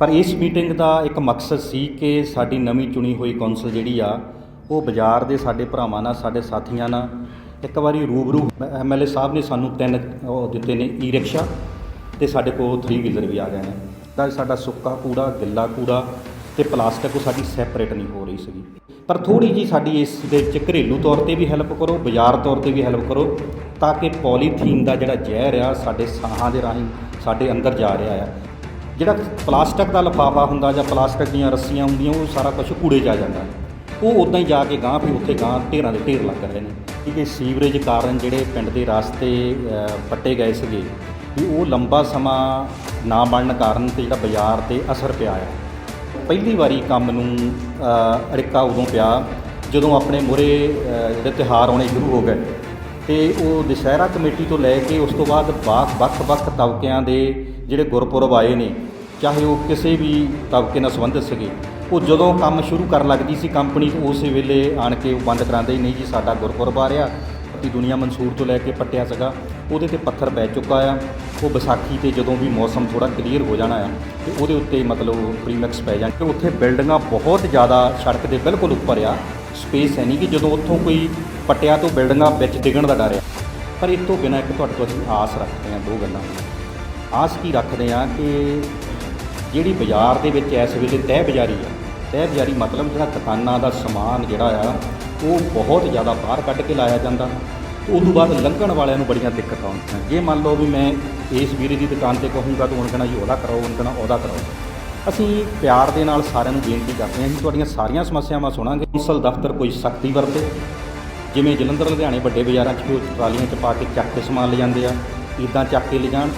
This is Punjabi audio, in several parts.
ਪਰ ਇਸ ਮੀਟਿੰਗ ਦਾ ਇੱਕ ਮਕਸਦ ਸੀ ਕਿ ਸਾਡੀ ਨਵੀਂ ਚੁਣੀ ਹੋਈ ਕੌਂਸਲ ਜਿਹੜੀ ਆ, ਉਹ ਬਾਜ਼ਾਰ ਦੇ ਸਾਡੇ ਭਰਾਵਾਂ ਨਾਲ, ਸਾਡੇ ਸਾਥੀਆਂ ਨਾਲ ਇੱਕ ਵਾਰੀ ਰੂਬਰੂ ਐਮਐਲਏ ਸਾਹਿਬ ਨੇ ਸਾਨੂੰ ਤਿੰਨ, ਉਹ ਦਿੱਤੇ ਨੇ ਈ ਰਿਕਸ਼ਾ ਤੇ ਸਾਡੇ ਕੋਲ 3 ਵੀਲਰ ਵੀ ਆ ਗਏ ਨੇ। ਤਾਂ ਸਾਡਾ ਸੁੱਕਾ ਕੂੜਾ, ਗਿੱਲਾ ਕੂੜਾ ਤੇ ਪਲਾਸਟਿਕ ਉਹ ਸਾਡੀ ਸੈਪਰੇਟ ਨਹੀਂ ਹੋ ਰਹੀ ਸੀਗੀ। ਪਰ ਥੋੜੀ ਜੀ ਸਾਡੀ ਇਸ ਦੇ ਵਿੱਚ ਘਰੇਲੂ ਤੌਰ ਤੇ ਵੀ ਹੈਲਪ ਕਰੋ, ਬਾਜ਼ਾਰ ਤੌਰ ਤੇ ਵੀ ਹੈਲਪ ਕਰੋ, ਤਾਂ ਕਿ ਪੋਲੀਥੀਨ ਦਾ ਜਿਹੜਾ ਜ਼ਹਿਰ ਆ, ਸਾਡੇ ਸਾਹਾਂ ਦੇ ਰਾਹੀਂ ਸਾਡੇ ਅੰਦਰ ਜਾ ਰਿਹਾ ਆ। ਜਿਹੜਾ ਪਲਾਸਟਿਕ ਦਾ ਲਿਫਾਫਾ ਹੁੰਦਾ ਜਾਂ ਪਲਾਸਟਿਕ ਦੀਆਂ ਰੱਸੀਆਂ ਹੁੰਦੀਆਂ ਉਹ ਸਾਰਾ ਕੁਝ ਕੂੜੇ 'ਚ ਆ ਜਾਂਦਾ। ਉਹ ਉਦਾਂ ਹੀ ਜਾ ਕੇ ਗਾਂ ਵੀ ਉੱਥੇ ਗਾਂ ਢੇਰਾਂ ਦੇ ਢੇਰ ਲੱਗ ਰਹੇ ਨੇ। ਕਿ ਸੀਵਰੇਜ ਕਾਰਨ ਜਿਹੜੇ ਪਿੰਡ ਦੇ ਰਸਤੇ ਅ, ਪੱਟੇ ਗਏ ਸੀਗੇ ਵੀ ਉਹ ਲੰਬਾ ਸਮਾਂ ਨਾ ਬਣਨ ਕਾਰਨ ਤੇ ਜਿਹੜਾ ਬਾਜ਼ਾਰ ਤੇ ਅਸਰ ਪਿਆ ਆ। ਪਹਿਲੀ ਵਾਰੀ ਕੰਮ ਨੂੰ ਅ, ਅੜਿੱਕਾ ਉਦੋਂ ਪਿਆ ਜਦੋਂ ਆਪਣੇ ਮੂਹਰੇ ਅ, ਜਿਹੜੇ ਤਿਉਹਾਰ ਆਉਣੇ ਸ਼ੁਰੂ ਹੋ ਗਏ। ਤੇ ਉਹ ਦੁਸਹਿਰਾ ਕਮੇਟੀ ਤੋਂ ਲੈ ਕੇ ਉਸ ਤੋਂ ਬਾਅਦ ਬਾਕ ਵੱਖ-ਵੱਖ ਤਬਕਿਆਂ ਦੇ ਜਿਹੜੇ ਗੁਰਪੁਰਬ ਆਏ ਨੇ ਚਾਹੇ ਉਹ ਕਿਸੇ ਵੀ ਤਬਕੇ ਨਾਲ ਸੰਬੰਧਿਤ ਸੀਗੇ, ਉਹ ਜਦੋਂ ਕੰਮ ਸ਼ੁਰੂ ਕਰਨ ਲੱਗਦੀ ਸੀ ਕੰਪਨੀ ਤੋਂ ਉਸੇ ਵੇਲੇ ਆਣ ਕੇ ਉਹ ਬੰਦ ਕਰਾਉਂਦੇ ਹੀ ਨਹੀਂ ਜੀ ਸਾਡਾ ਗੁਰਪੁਰਬ ਆ ਰਿਹਾ ਪੱਤੀ ਦੁਨੀਆ ਮਨਸੂਰ ਤੋਂ ਲੈ ਕੇ ਪੱਟਿਆ ਸੀਗਾ, ਉਹਦੇ ਤੇ ਪੱਥਰ ਪੈ ਚੁੱਕਾ ਆ, ਉਹ ਵਿਸਾਖੀ ਤੇ ਜਦੋਂ ਵੀ ਮੌਸਮ ਥੋੜਾ ਕਲੀਅਰ ਹੋ ਜਾਣਾ ਆ, ਤੇ ਉਹਦੇ ਉੱਤੇ ਮਤਲਬ ਪ੍ਰੀਮੈਕਸ ਪੈ ਜਾਣ। ਤੇ ਉੱਥੇ ਬਿਲਡਿੰਗਾਂ ਬਹੁਤ ਜ਼ਿਆਦਾ ਸੜਕ ਦੇ ਬਿਲਕੁਲ ਉੱਪਰ ਆ ਸਪੇਸ ਹੈ ਨਹੀਂ ਕਿ ਜਦੋਂ ਉੱਥੋਂ ਕੋਈ ਪੱਟਿਆ ਤੋਂ ਬਿਲਡਿੰਗਾਂ ਵਿੱਚ ਡਿੱਗਣ ਦਾ ਡਰ ਆ। ਪਰ ਇਹ ਤੋਂ ਬਿਨਾਂ ਇੱਕ ਤੁਹਾਡੇ ਤੋਂ ਅਸੀਂ ਆਸ ਰੱਖਦੇ ਹਾਂ ਦੋ ਗੱਲਾਂ। ਆਸ ਕੀ ਰੱਖਦੇ ਹਾਂ ਕਿ ਜਿਹੜੀ ਬਾਜ਼ਾਰ ਦੇ ਵਿੱਚ ਇਸ ਵੇਲੇ ਤਹਿ ਬਜ਼ਾਰੀ ਆ, ਤਹਿ ਬਜ਼ਾਰੀ ਮਤਲਬ ਜਿਹੜਾ ਦੁਕਾਨਾਂ ਦਾ ਸਮਾਨ ਜਿਹੜਾ ਆ, ਉਹ ਬਹੁਤ ਜ਼ਿਆਦਾ ਬਾਹਰ ਕੱਢ ਕੇ ਲਾਇਆ ਜਾਂਦਾ। ਤੇ ਉਸ ਤੋਂ ਬਾਅਦ ਲੰਘਣ ਵਾਲਿਆਂ ਨੂੰ ਬੜੀਆਂ ਦਿੱਕਤਾਂ ਆਉਂਦੀਆਂ ਜੇ ਮੰਨ ਲਓ ਵੀ ਮੈਂ ਇਸ ਵੀਰੇ ਦੀ ਦੁਕਾਨ ਤੇ ਕਹੂੰਗਾ ਤਾਂ ਉਹਨਾਂ ਕਹਣਾ, ਜੀ, ਉਹਦਾ ਕਰਾਓ, ਉਹਨਾਂ ਕਹਣਾ, ਉਹਦਾ ਕਰਾਓ। ਅਸੀਂ ਪਿਆਰ ਦੇ ਨਾਲ ਸਾਰਿਆਂ ਨੂੰ ਬੇਨਤੀ ਕਰਦੇ ਹਾਂ ਜੀ ਤੁਹਾਡੀਆਂ ਸਾਰੀਆਂ ਸਮੱਸਿਆਵਾਂ ਸੁਣਾਂਗੇ। ਕੌਂਸਲ ਦਫ਼ਤਰ ਕੋਈ ਸਖਤੀ ਵਰਤੇ। ਜਿਵੇਂ ਜਲੰਧਰ, ਲੁਧਿਆਣੇ ਵੱਡੇ ਬਾਜ਼ਾਰਾਂ 'ਚ ਕੋਈ ਟਰਾਲੀਆਂ 'ਚ ਪਾ ਕੇ ਚੱਕ ਕੇ ਸਮਾਨ ਲੈ ਜਾਂਦੇ ਆ ਇਦਾਂ ਚੱਕ ਕੇ ਲੈ ਜਾਣ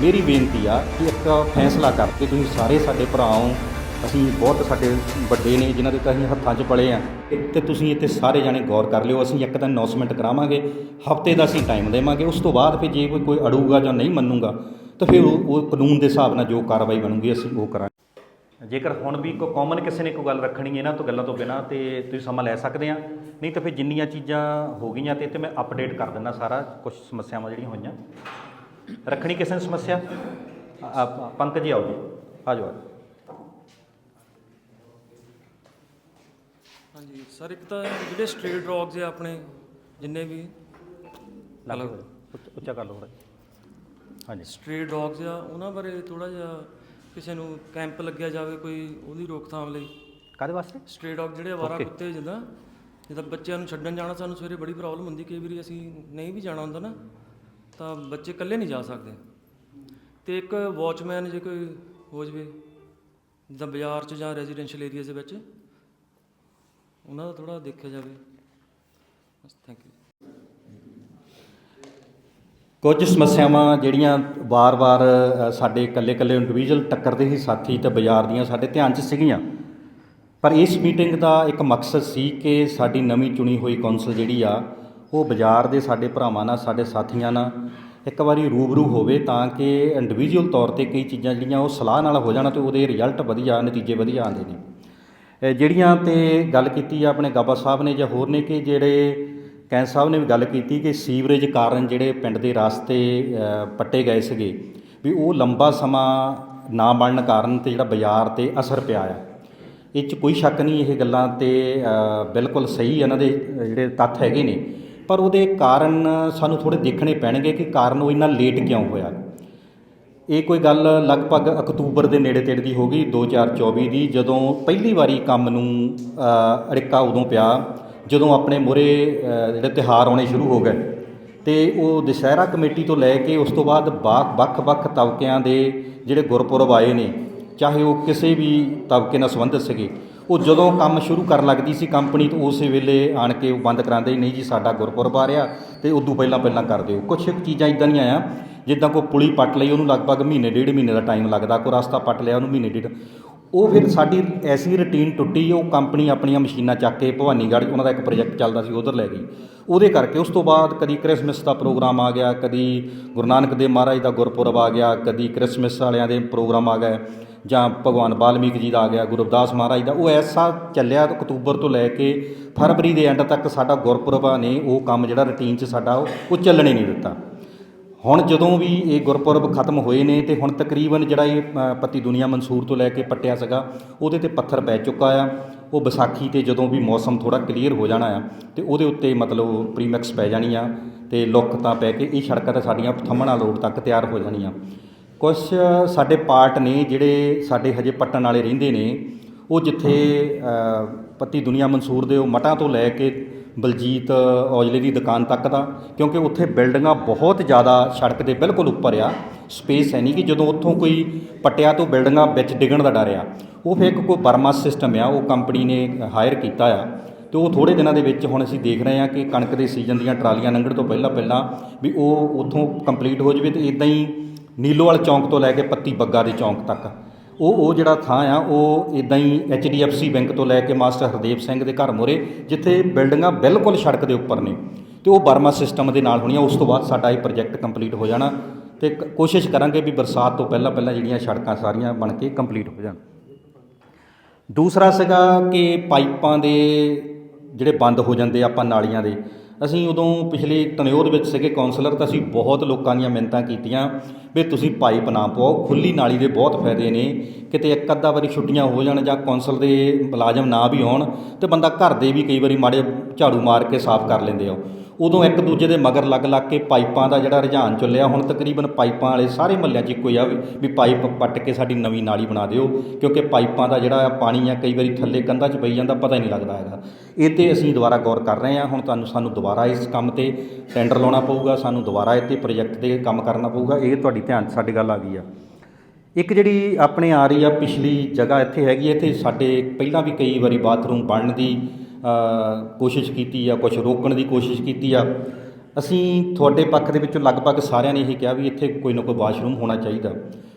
ਮੇਰੀ ਬੇਨਤੀ ਆ ਕਿ ਇੱਕ ਫੈਸਲਾ ਕਰਕੇ ਤੁਸੀਂ ਸਾਰੇ ਸਾਡੇ ਭਰਾ ਹੋ ਅਸੀਂ ਬਹੁਤ ਸਾਡੇ ਵੱਡੇ ਨੇ ਜਿਨ੍ਹਾਂ ਦੇ ਤਾਂ ਅਸੀਂ ਹੱਥਾਂ 'ਚ ਪਲੇ ਆ ਤੇ ਤੁਸੀਂ ਇੱਥੇ ਸਾਰੇ ਜਾਣੇ ਗੌਰ ਕਰ ਲਿਓ, ਅਸੀਂ ਇੱਕ ਦਿਨ ਅਨਾਉਂਸਮੈਂਟ ਕਰਾਵਾਂਗੇ, ਹਫ਼ਤੇ ਦਾ ਅਸੀਂ ਟਾਈਮ ਦੇਵਾਂਗੇ, ਉਸ ਤੋਂ ਬਾਅਦ ਫਿਰ ਜੇ ਕੋਈ ਕੋਈ ਅੜੂਗਾ ਜਾਂ ਨਹੀਂ ਮੰਨੂਗਾ, ਤਾਂ ਫਿਰ ਉਹ ਉਹ ਕਾਨੂੰਨ ਦੇ ਹਿਸਾਬ ਨਾਲ ਜੋ ਕਾਰਵਾਈ ਬਣੂਗੀ, ਅਸੀਂ ਉਹ ਕਰਾਂਗੇ। ਜੇਕਰ ਹੁਣ ਵੀ ਕੋਈ ਕਾਮਨ ਕਿਸੇ ਨੇ ਕੋਈ ਗੱਲ ਰੱਖਣੀ ਹੈ ਇਹਨਾਂ ਤੋਂ ਗੱਲਾਂ ਤੋਂ ਬਿਨਾ, ਤੇ ਤੁਸੀਂ ਸਮਾਂ ਲੈ ਸਕਦੇ ਆ। ਨਹੀਂ ਤਾਂ ਫਿਰ ਜਿੰਨੀਆਂ ਚੀਜ਼ਾਂ ਹੋ ਗਈਆਂ ਤੇ ਤੇ ਮੈਂ ਅਪਡੇਟ ਕਰ ਦਿੰਦਾ ਸਾਰਾ ਕੁਝ ਸਮੱਸਿਆਵਾਂ ਜਿਹੜੀਆਂ ਹੋਈਆਂ। ਰੱਖਣੀ ਕਿਸੇ ਨੇ ਸਮੱਸਿਆ ਪੰਕਜ ਜੀ ਆਓ ਜੀ ਆ ਜਾਓ। ਹਾਂਜੀ ਸਰ ਇੱਕ ਤਾਂ ਜਿਹੜੇ ਸਟ੍ਰੀਟ ਡੌਗਸ ਆ ਆਪਣੇ ਜਿੰਨੇ ਵੀ ਲੱਗ। ਉੱਚ- ਕਰ ਲਓ ਥੋੜ੍ਹਾ ਹਾਂਜੀ ਸਟ੍ਰੀਟ ਡੌਗਸ ਆ ਉਹਨਾਂ ਬਾਰੇ ਥੋੜਾ ਜਿਹਾ ਕਿਸੇ ਨੂੰ ਕੈਂਪ ਲੱਗਿਆ ਜਾਵੇ ਕੋਈ ਉਹਦੀ ਰੋਕਥਾਮ ਲਈ ਕਾਦੇ ਵਾਸਤੇ ਸਟ੍ਰੀਟ ਡੌਗ ਜਿਹੜੇ ਆਵਾਰਾ. ਕੁੱਤੇ ਜਿੱਦਾਂ ਜਿੱਦਾਂ ਬੱਚਿਆਂ ਨੂੰ ਛੱਡਣ ਜਾਣਾ ਸਾਨੂੰ ਸਵੇਰੇ ਬੜੀ ਪ੍ਰੋਬਲਮ ਹੁੰਦੀ ਕਈ ਵਾਰੀ ਅਸੀਂ ਨਹੀਂ ਵੀ ਜਾਣਾ ਹੁੰਦਾ ਨਾ ਤਾਂ ਬੱਚੇ ਇਕੱਲੇ ਨਹੀਂ ਜਾ ਸਕਦੇ। ਤੇ ਇੱਕ ਵਾਚਮੈਨ ਜੇ ਕੋਈ ਹੋ ਜਵੇ ਜਿੱਦਾਂ ਬਾਜ਼ਾਰ 'ਚ ਜਾਂ ਰੈਜ਼ੀਡੈਂਸ਼ੀਅਲ ਏਰੀਆਜ਼ ਦੇ ਵਿੱਚ, ਉਹਨਾਂ ਦਾ ਥੋੜਾ ਦੇਖਿਆ ਜਾਵੇ। ਬਸ ਥੈਂਕ ਯੂ ਕੁਝ ਸਮੱਸਿਆਵਾਂ ਜਿਹੜੀਆਂ ਵਾਰ-ਵਾਰ ਸਾਡੇ ਇਕੱਲੇ-ਇਕੱਲੇ ਇੰਡੀਵਿਜੂਅਲ ਟੱਕਰਦੇ ਸੀ ਸਾਥੀ ਤੇ ਬਾਜ਼ਾਰ ਦੀਆਂ ਸਾਡੇ ਧਿਆਨ 'ਚ ਸੀਗੀਆਂ। ਪਰ ਇਸ ਮੀਟਿੰਗ ਦਾ ਇੱਕ ਮਕਸਦ ਸੀ ਕਿ ਸਾਡੀ ਨਵੀਂ ਚੁਣੀ ਹੋਈ ਕੌਂਸਲ ਜਿਹੜੀ ਆ ਉਹ ਬਾਜ਼ਾਰ ਦੇ ਸਾਡੇ ਭਰਾਵਾਂ ਨਾਲ, ਸਾਡੇ ਸਾਥੀਆਂ ਨਾਲ ਇੱਕ ਵਾਰੀ ਰੂਬਰੂ ਹੋਵੇ ਤਾਂ ਕਿ ਇੰਡੀਵਿਜੂਅਲ ਤੌਰ ਤੇ ਕਈ ਚੀਜ਼ਾਂ ਜਿਹੜੀਆਂ ਉਹ ਸਲਾਹ ਨਾਲ ਹੋ ਜਾਣ ਤੇ ਉਹਦੇ ਰਿਜ਼ਲਟ ਵਧੀਆ, ਨਤੀਜੇ ਵਧੀਆ ਆਉਂਦੇ ਨੇ। ਜਿਹੜੀਆਂ ਤੇ ਗੱਲ ਕੀਤੀ ਆ ਆਪਣੇ ਗਾਬਾ ਸਾਹਿਬ ਨੇ ਜਾਂ ਹੋਰ ਨੇ ਕਿ ਜਿਹੜੇ ਕੈਂਸ ਸਾਹਿਬ ਨੇ ਵੀ ਗੱਲ ਕੀਤੀ ਕਿ ਸੀਵਰੇਜ ਕਾਰਨ ਜਿਹੜੇ ਪਿੰਡ ਦੇ ਰਸਤੇ ਪੱਟੇ ਗਏ ਸੀਗੇ ਵੀ ਉਹ ਲੰਬਾ ਸਮਾਂ ਨਾ ਬਣਨ ਕਾਰਨ ਤੇ ਜਿਹੜਾ ਬਾਜ਼ਾਰ ਤੇ ਅਸਰ ਪਿਆ ਆ। ਇਹ 'ਚ ਕੋਈ ਸ਼ੱਕ ਨਹੀਂ ਇਹ ਗੱਲਾਂ ਤੇ ਬਿਲਕੁਲ ਸਹੀ ਇਹਨਾਂ ਦੇ ਜਿਹੜੇ ਤੱਥ ਹੈਗੇ ਨੇ। ਪਰ ਉਹਦੇ ਕਾਰਨ ਸਾਨੂੰ ਥੋੜ੍ਹੇ ਦੇਖਣੇ ਪੈਣਗੇ ਕਿ ਕਾਰਨ ਉਹ ਇੰਨਾ ਲੇਟ ਕਿਉਂ ਹੋਇਆ। ਇਹ ਕੋਈ ਗੱਲ ਲਗਭਗ ਅਕਤੂਬਰ ਦੇ ਨੇੜੇ ਤੇੜੇ ਦੀ ਹੋ ਗਈ 2024 ਦੀ, ਜਦੋਂ ਪਹਿਲੀ ਵਾਰੀ ਕੰਮ ਨੂੰ ਅੜਿੱਕਾ ਉਦੋਂ ਪਿਆ, ਜਦੋਂ ਆਪਣੇ ਮੂਹਰੇ ਜਿਹੜੇ ਤਿਉਹਾਰ ਆਉਣੇ ਸ਼ੁਰੂ ਹੋ ਗਏ। ਤੇ ਉਹ ਦੁਸਹਿਰਾ ਕਮੇਟੀ ਤੋਂ ਲੈ ਕੇ ਉਸ ਤੋਂ ਬਾਅਦ ਬਾਕ ਵੱਖ-ਵੱਖ ਤਬਕਿਆਂ ਦੇ ਜਿਹੜੇ ਗੁਰਪੁਰਬ ਆਏ ਨੇ, ਚਾਹੇ ਉਹ ਕਿਸੇ ਵੀ ਤਬਕੇ ਨਾਲ ਸੰਬੰਧਿਤ ਸੀਗੇ ਉਹ ਜਦੋਂ ਕੰਮ ਸ਼ੁਰੂ ਕਰਨ ਲੱਗਦੀ ਸੀ ਕੰਪਨੀ, ਤੋਂ ਉਸੇ ਵੇਲੇ ਆਣ ਕੇ ਉਹ ਬੰਦ ਕਰਾਉਂਦੇ ਨਹੀਂ ਜੀ, ਸਾਡਾ ਗੁਰਪੁਰਬ ਆ ਰਿਹਾ। ਤੇ ਉਦੋਂ ਪਹਿਲਾਂ ਪਹਿਲਾਂ ਕਰ ਦਿਓ। ਕੁਛ ਚੀਜ਼ਾਂ ਇਦਾਂ ਦੀਆਂ ਆਇਆ ਜਿੱਦਾਂ ਕੋਈ ਪੁਲੀ ਪੱਟ ਲਈ, ਉਹਨੂੰ ਲਗਭਗ ਮਹੀਨੇ, ਡੇਢ ਮਹੀਨੇ ਦਾ ਟਾਈਮ ਲੱਗਦਾ। ਕੋਈ ਰਸਤਾ ਪੱਟ ਲਿਆ, ਉਹਨੂੰ ਮਹੀਨੇ, ਡੇਢ। ਉਹ ਫਿਰ ਸਾਡੀ ਐਸੀ ਰੁਟੀਨ ਟੁੱਟੀ, ਉਹ ਕੰਪਨੀ ਆਪਣੀਆਂ ਮਸ਼ੀਨਾਂ ਚੱਕ ਕੇ ਭਵਾਨੀਗੜ੍ਹ, ਉਹਨਾਂ ਦਾ ਇੱਕ ਪ੍ਰੋਜੈਕਟ ਚੱਲਦਾ ਸੀ, ਉਧਰ ਲੈ ਗਈ। ਉਹਦੇ ਕਰਕੇ ਉਸ ਤੋਂ ਬਾਅਦ ਕਦੀ ਕ੍ਰਿਸਮਸ ਦਾ ਪ੍ਰੋਗਰਾਮ ਆ ਗਿਆ, ਕਦੀ ਗੁਰੂ ਨਾਨਕ ਦੇਵ ਮਹਾਰਾਜ ਦਾ ਗੁਰਪੁਰਬ ਆ ਗਿਆ, ਕਦੀ ਕ੍ਰਿਸਮਸ ਵਾਲਿਆਂ ਦੇ ਪ੍ਰੋਗਰਾਮ ਆ ਗਏ। ਜਾਂ ਭਗਵਾਨ ਵਾਲਮੀਕ ਜੀ ਦਾ ਆ ਗਿਆ ਗੁਰੂ ਰਵਿਦਾਸ ਮਹਾਰਾਜ ਦਾ ਉਹ ਐਸਾ ਚੱਲਿਆ ਅਕਤੂਬਰ ਤੋਂ ਲੈ ਕੇ ਫਰਵਰੀ ਦੇ ਐਂਡ ਤੱਕ ਸਾਡਾ ਗੁਰਪੁਰਬਾਂ ਨੇ ਉਹ ਕੰਮ ਜਿਹੜਾ ਰੁਟੀਨ 'ਚ ਸਾਡਾ ਉਹ ਉਹ ਚੱਲਣੇ ਨਹੀਂ ਦਿੱਤਾ। ਹੁਣ ਜਦੋਂ ਵੀ ਇਹ ਗੁਰਪੁਰਬ ਖਤਮ ਹੋਏ ਨੇ ਤੇ ਹੁਣ ਤਕਰੀਬਨ ਜਿਹੜਾ ਇਹ ਅ, ਪੱਤੀ ਦੁਨੀਆ ਮਨਸੂਰ ਤੋਂ ਲੈ ਕੇ ਪੱਟਿਆ ਸੀਗਾ ਉਹਦੇ ਤੇ ਪੱਥਰ ਪੈ ਚੁੱਕਾ ਆ। ਉਹ ਵਿਸਾਖੀ ਤੇ ਜਦੋਂ ਵੀ ਮੌਸਮ ਥੋੜਾ ਕਲੀਅਰ ਹੋ ਜਾਣਾ ਆ ਤੇ ਉਹਦੇ ਉੱਤੇ ਮਤਲਬ ਪ੍ਰੀਮੈਕਸ ਪੈ ਜਾਣੀ ਆ ਤੇ ਲੁੱਕ ਤਾਂ ਪੈ ਕੇ ਇਹ ਸੜਕਾਂ ਤਾਂ ਸਾਡੀਆਂ ਥੰਮਣਾ ਲੋੜ ਤੱਕ ਤਿਆਰ ਹੋ ਜਾਣੀਆਂ। ਕੁਝ ਸਾਡੇ ਪਾਰਟ ਨੇ ਜਿਹੜੇ ਸਾਡੇ ਹਜੇ ਪੱਟਣ ਵਾਲੇ ਰਹਿੰਦੇ ਨੇ ਉਹ ਜਿੱਥੇ ਅ, ਪੱਤੀ ਦੁਨੀਆ ਮਨਸੂਰ ਦੇ ਉਹ ਮਟਾਂ ਤੋਂ ਲੈ ਕੇ ਬਲਜੀਤ ਔਜਲੇ ਦੀ ਦੁਕਾਨ ਤੱਕ ਦਾ ਕਿਉਂਕਿ ਉੱਥੇ ਬਿਲਡਿੰਗਾਂ ਬਹੁਤ ਜ਼ਿਆਦਾ ਸੜਕ ਦੇ ਬਿਲਕੁਲ ਉੱਪਰ ਆ ਸਪੇਸ ਹੈ ਨਹੀਂ ਕਿ ਜਦੋਂ ਉੱਥੋਂ ਕੋਈ ਪੱਟਿਆ ਤੋਂ ਬਿਲਡਿੰਗਾਂ ਵਿੱਚ ਡਿੱਗਣ ਦਾ ਡਰ ਆ। ਉਹ ਫਿਰ ਇੱਕ ਕੋਈ ਬਰਮਾ ਸਿਸਟਮ ਆ ਉਹ ਕੰਪਨੀ ਨੇ ਹਾਇਰ ਕੀਤਾ ਆ। ਤੇ ਉਹ ਥੋੜੇ ਦਿਨਾਂ ਦੇ ਵਿੱਚ ਹੁਣ ਅਸੀਂ ਦੇਖ ਰਹੇ ਹਾਂ ਕਿ ਕਣਕ ਦੇ ਸੀਜ਼ਨ ਦੀਆਂ ਟਰਾਲੀਆਂ ਲੰਘਣ ਤੋਂ ਪਹਿਲਾਂ ਪਹਿਲਾਂ ਵੀ ਉਹ ਉੱਥੋਂ ਕੰਪਲੀਟ ਹੋ ਜਾਵੇ ਤੇ ਇਦਾਂ ਹੀ ਨੀਲੋਵਾਲ ਚੌਂਕ ਤੋਂ ਲੈ ਕੇ ਪੱਤੀ ਬੱਗਾ ਦੇ ਚੌਂਕ ਤੱਕ। ਉਹ ਉਹ ਜਿਹੜਾ ਥਾਂ ਆ, ਉਹ ਇਦਾਂ ਹੀ HDFC ਬੈਂਕ ਤੋਂ ਲੈ ਕੇ ਮਾਸਟਰ ਹਰਦੇਵ ਸਿੰਘ ਦੇ ਘਰ ਮੋਰੇ, ਜਿੱਥੇ ਬਿਲਡਿੰਗਾਂ ਬਿਲਕੁਲ ਸੜਕ ਦੇ ਉੱਪਰ ਨੇ। ਤੇ ਉਹ ਬਰਮਾ ਸਿਸਟਮ ਦੇ ਨਾਲ ਹੋਣੀਆਂ, ਉਸ ਤੋਂ ਬਾਅਦ ਸਾਡਾ ਇਹ ਪ੍ਰੋਜੈਕਟ ਕੰਪਲੀਟ ਹੋ ਜਾਣਾ। ਤੇ ਕ- ਕੋਸ਼ਿਸ਼ ਕਰਾਂਗੇ ਵੀ ਬਰਸਾਤ ਤੋਂ ਪਹਿਲਾਂ ਪਹਿਲਾਂ ਜਿਹੜੀਆਂ ਸੜਕਾਂ ਸਾਰੀਆਂ ਬਣ ਕੇ ਕੰਪਲੀਟ ਹੋ ਜਾਣ। ਦੂਸਰਾ ਸੀਗਾ ਕਿ ਪਾਈਪਾਂ ਦੇ ਜਿਹੜੇ ਬੰਦ ਹੋ ਜਾਂਦੇ ਆਪਾਂ ਨਾਲੀਆਂ ਦੇ ਅਸੀਂ ਉਦੋਂ ਪਿਛਲੇ ਟਨਿਓਰ ਵਿੱਚ ਸੀਗੇ ਕੌਂਸਲਰ, ਤਾਂ ਅਸੀਂ ਬਹੁਤ ਲੋਕਾਂ ਦੀਆਂ ਮਿੰਨਤਾਂ ਕੀਤੀਆਂ ਵੀ ਤੁਸੀਂ ਪਾਈਪ ਨਾ ਪਾਓ ਖੁੱਲੀ ਨਾਲੀ ਦੇ ਬਹੁਤ ਫਾਇਦੇ ਨੇ, ਕਿਤੇ ਇੱਕ ਅੱਧਾ ਵਾਰੀ ਛੁੱਟੀਆਂ ਹੋ ਜਾਣ ਜਾਂ ਕੌਂਸਲ ਦੇ ਮੁਲਾਜ਼ਮ ਨਾ ਵੀ ਆਉਣ ਤੇ ਬੰਦਾ ਘਰ ਦੇ ਵੀ ਕਈ ਵਾਰੀ ਮਾੜੇ ਝਾੜੂ ਮਾਰ ਕੇ ਸਾਫ਼ ਕਰ ਲੈਂਦੇ ਆ। ਉਦੋਂ ਇੱਕ ਦੂਜੇ ਦੇ ਮਗਰ ਲੱਗ ਲੱਗ ਕੇ ਪਾਈਪਾਂ ਦਾ ਜਿਹੜਾ ਰੁਝਾਨ ਚੱਲਿਆ। ਹੁਣ ਤਕਰੀਬਨ ਪਾਈਪਾਂ ਵਾਲੇ ਸਾਰੇ ਮਹੱਲਿਆਂ 'ਚ ਇੱਕੋ ਹੀ ਆ ਵੀ ਪਾਈਪ ਪੱਟ ਕੇ ਸਾਡੀ ਨਵੀਂ ਨਾਲੀ ਬਣਾ ਦਿਓ, ਕਿਉਂਕਿ ਪਾਈਪਾਂ ਦਾ ਜਿਹੜਾ ਪਾਣੀ ਆ ਕਈ ਵਾਰੀ ਥੱਲੇ ਕੰਧਾਂ 'ਚ ਪਈ ਜਾਂਦਾ, ਪਤਾ ਹੀ ਨਹੀਂ ਲੱਗਦਾ ਹੈਗਾ। ਇਹ ਤੇ ਅਸੀਂ ਦੁਬਾਰਾ ਗੌਰ ਕਰ ਰਹੇ ਹਾਂ। ਹੁਣ ਤੁਹਾਨੂੰ, ਸਾਨੂੰ ਦੁਬਾਰਾ ਇਸ ਕੰਮ ਤੇ ਟੈਂਡਰ ਲਾਉਣਾ ਪਊਗਾ, ਸਾਨੂੰ ਦੁਬਾਰਾ ਇਹ ਤੇ ਪ੍ਰੋਜੈਕਟ ਤੇ ਕੰਮ ਕਰਨਾ ਪਊਗਾ। ਇਹ ਤੁਹਾਡੀ ਧਿਆਨ 'ਚ ਸਾਡੀ ਗੱਲ ਆ ਗਈ ਆ। ਇੱਕ ਜਿਹੜੀ ਆਪਣੇ ਆ ਰਹੀ ਆ ਪਿਛਲੀ ਜਗ੍ਹਾ ਇੱਥੇ ਹੈਗੀ ਇੱਥੇ ਸਾਡੇ ਪਹਿਲਾਂ ਵੀ ਕਈ ਵਾਰੀ ਬਾਥਰੂਮ ਬਣਨ ਦੀ ਕੋਸ਼ਿਸ਼ ਕੀਤੀ ਆ ਕੁਝ ਰੋਕਣ ਦੀ ਕੋਸ਼ਿਸ਼ ਕੀਤੀ ਆ। ਅਸੀਂ ਤੁਹਾਡੇ ਪੱਖ ਦੇ ਵਿੱਚੋਂ ਲਗਭਗ ਸਾਰਿਆਂ ਨੇ ਇਹ ਕਿਹਾ ਵੀ ਇੱਥੇ ਕੋਈ ਨਾ ਕੋਈ ਵਾਸ਼ਰੂਮ ਹੋਣਾ ਚਾਹੀਦਾ।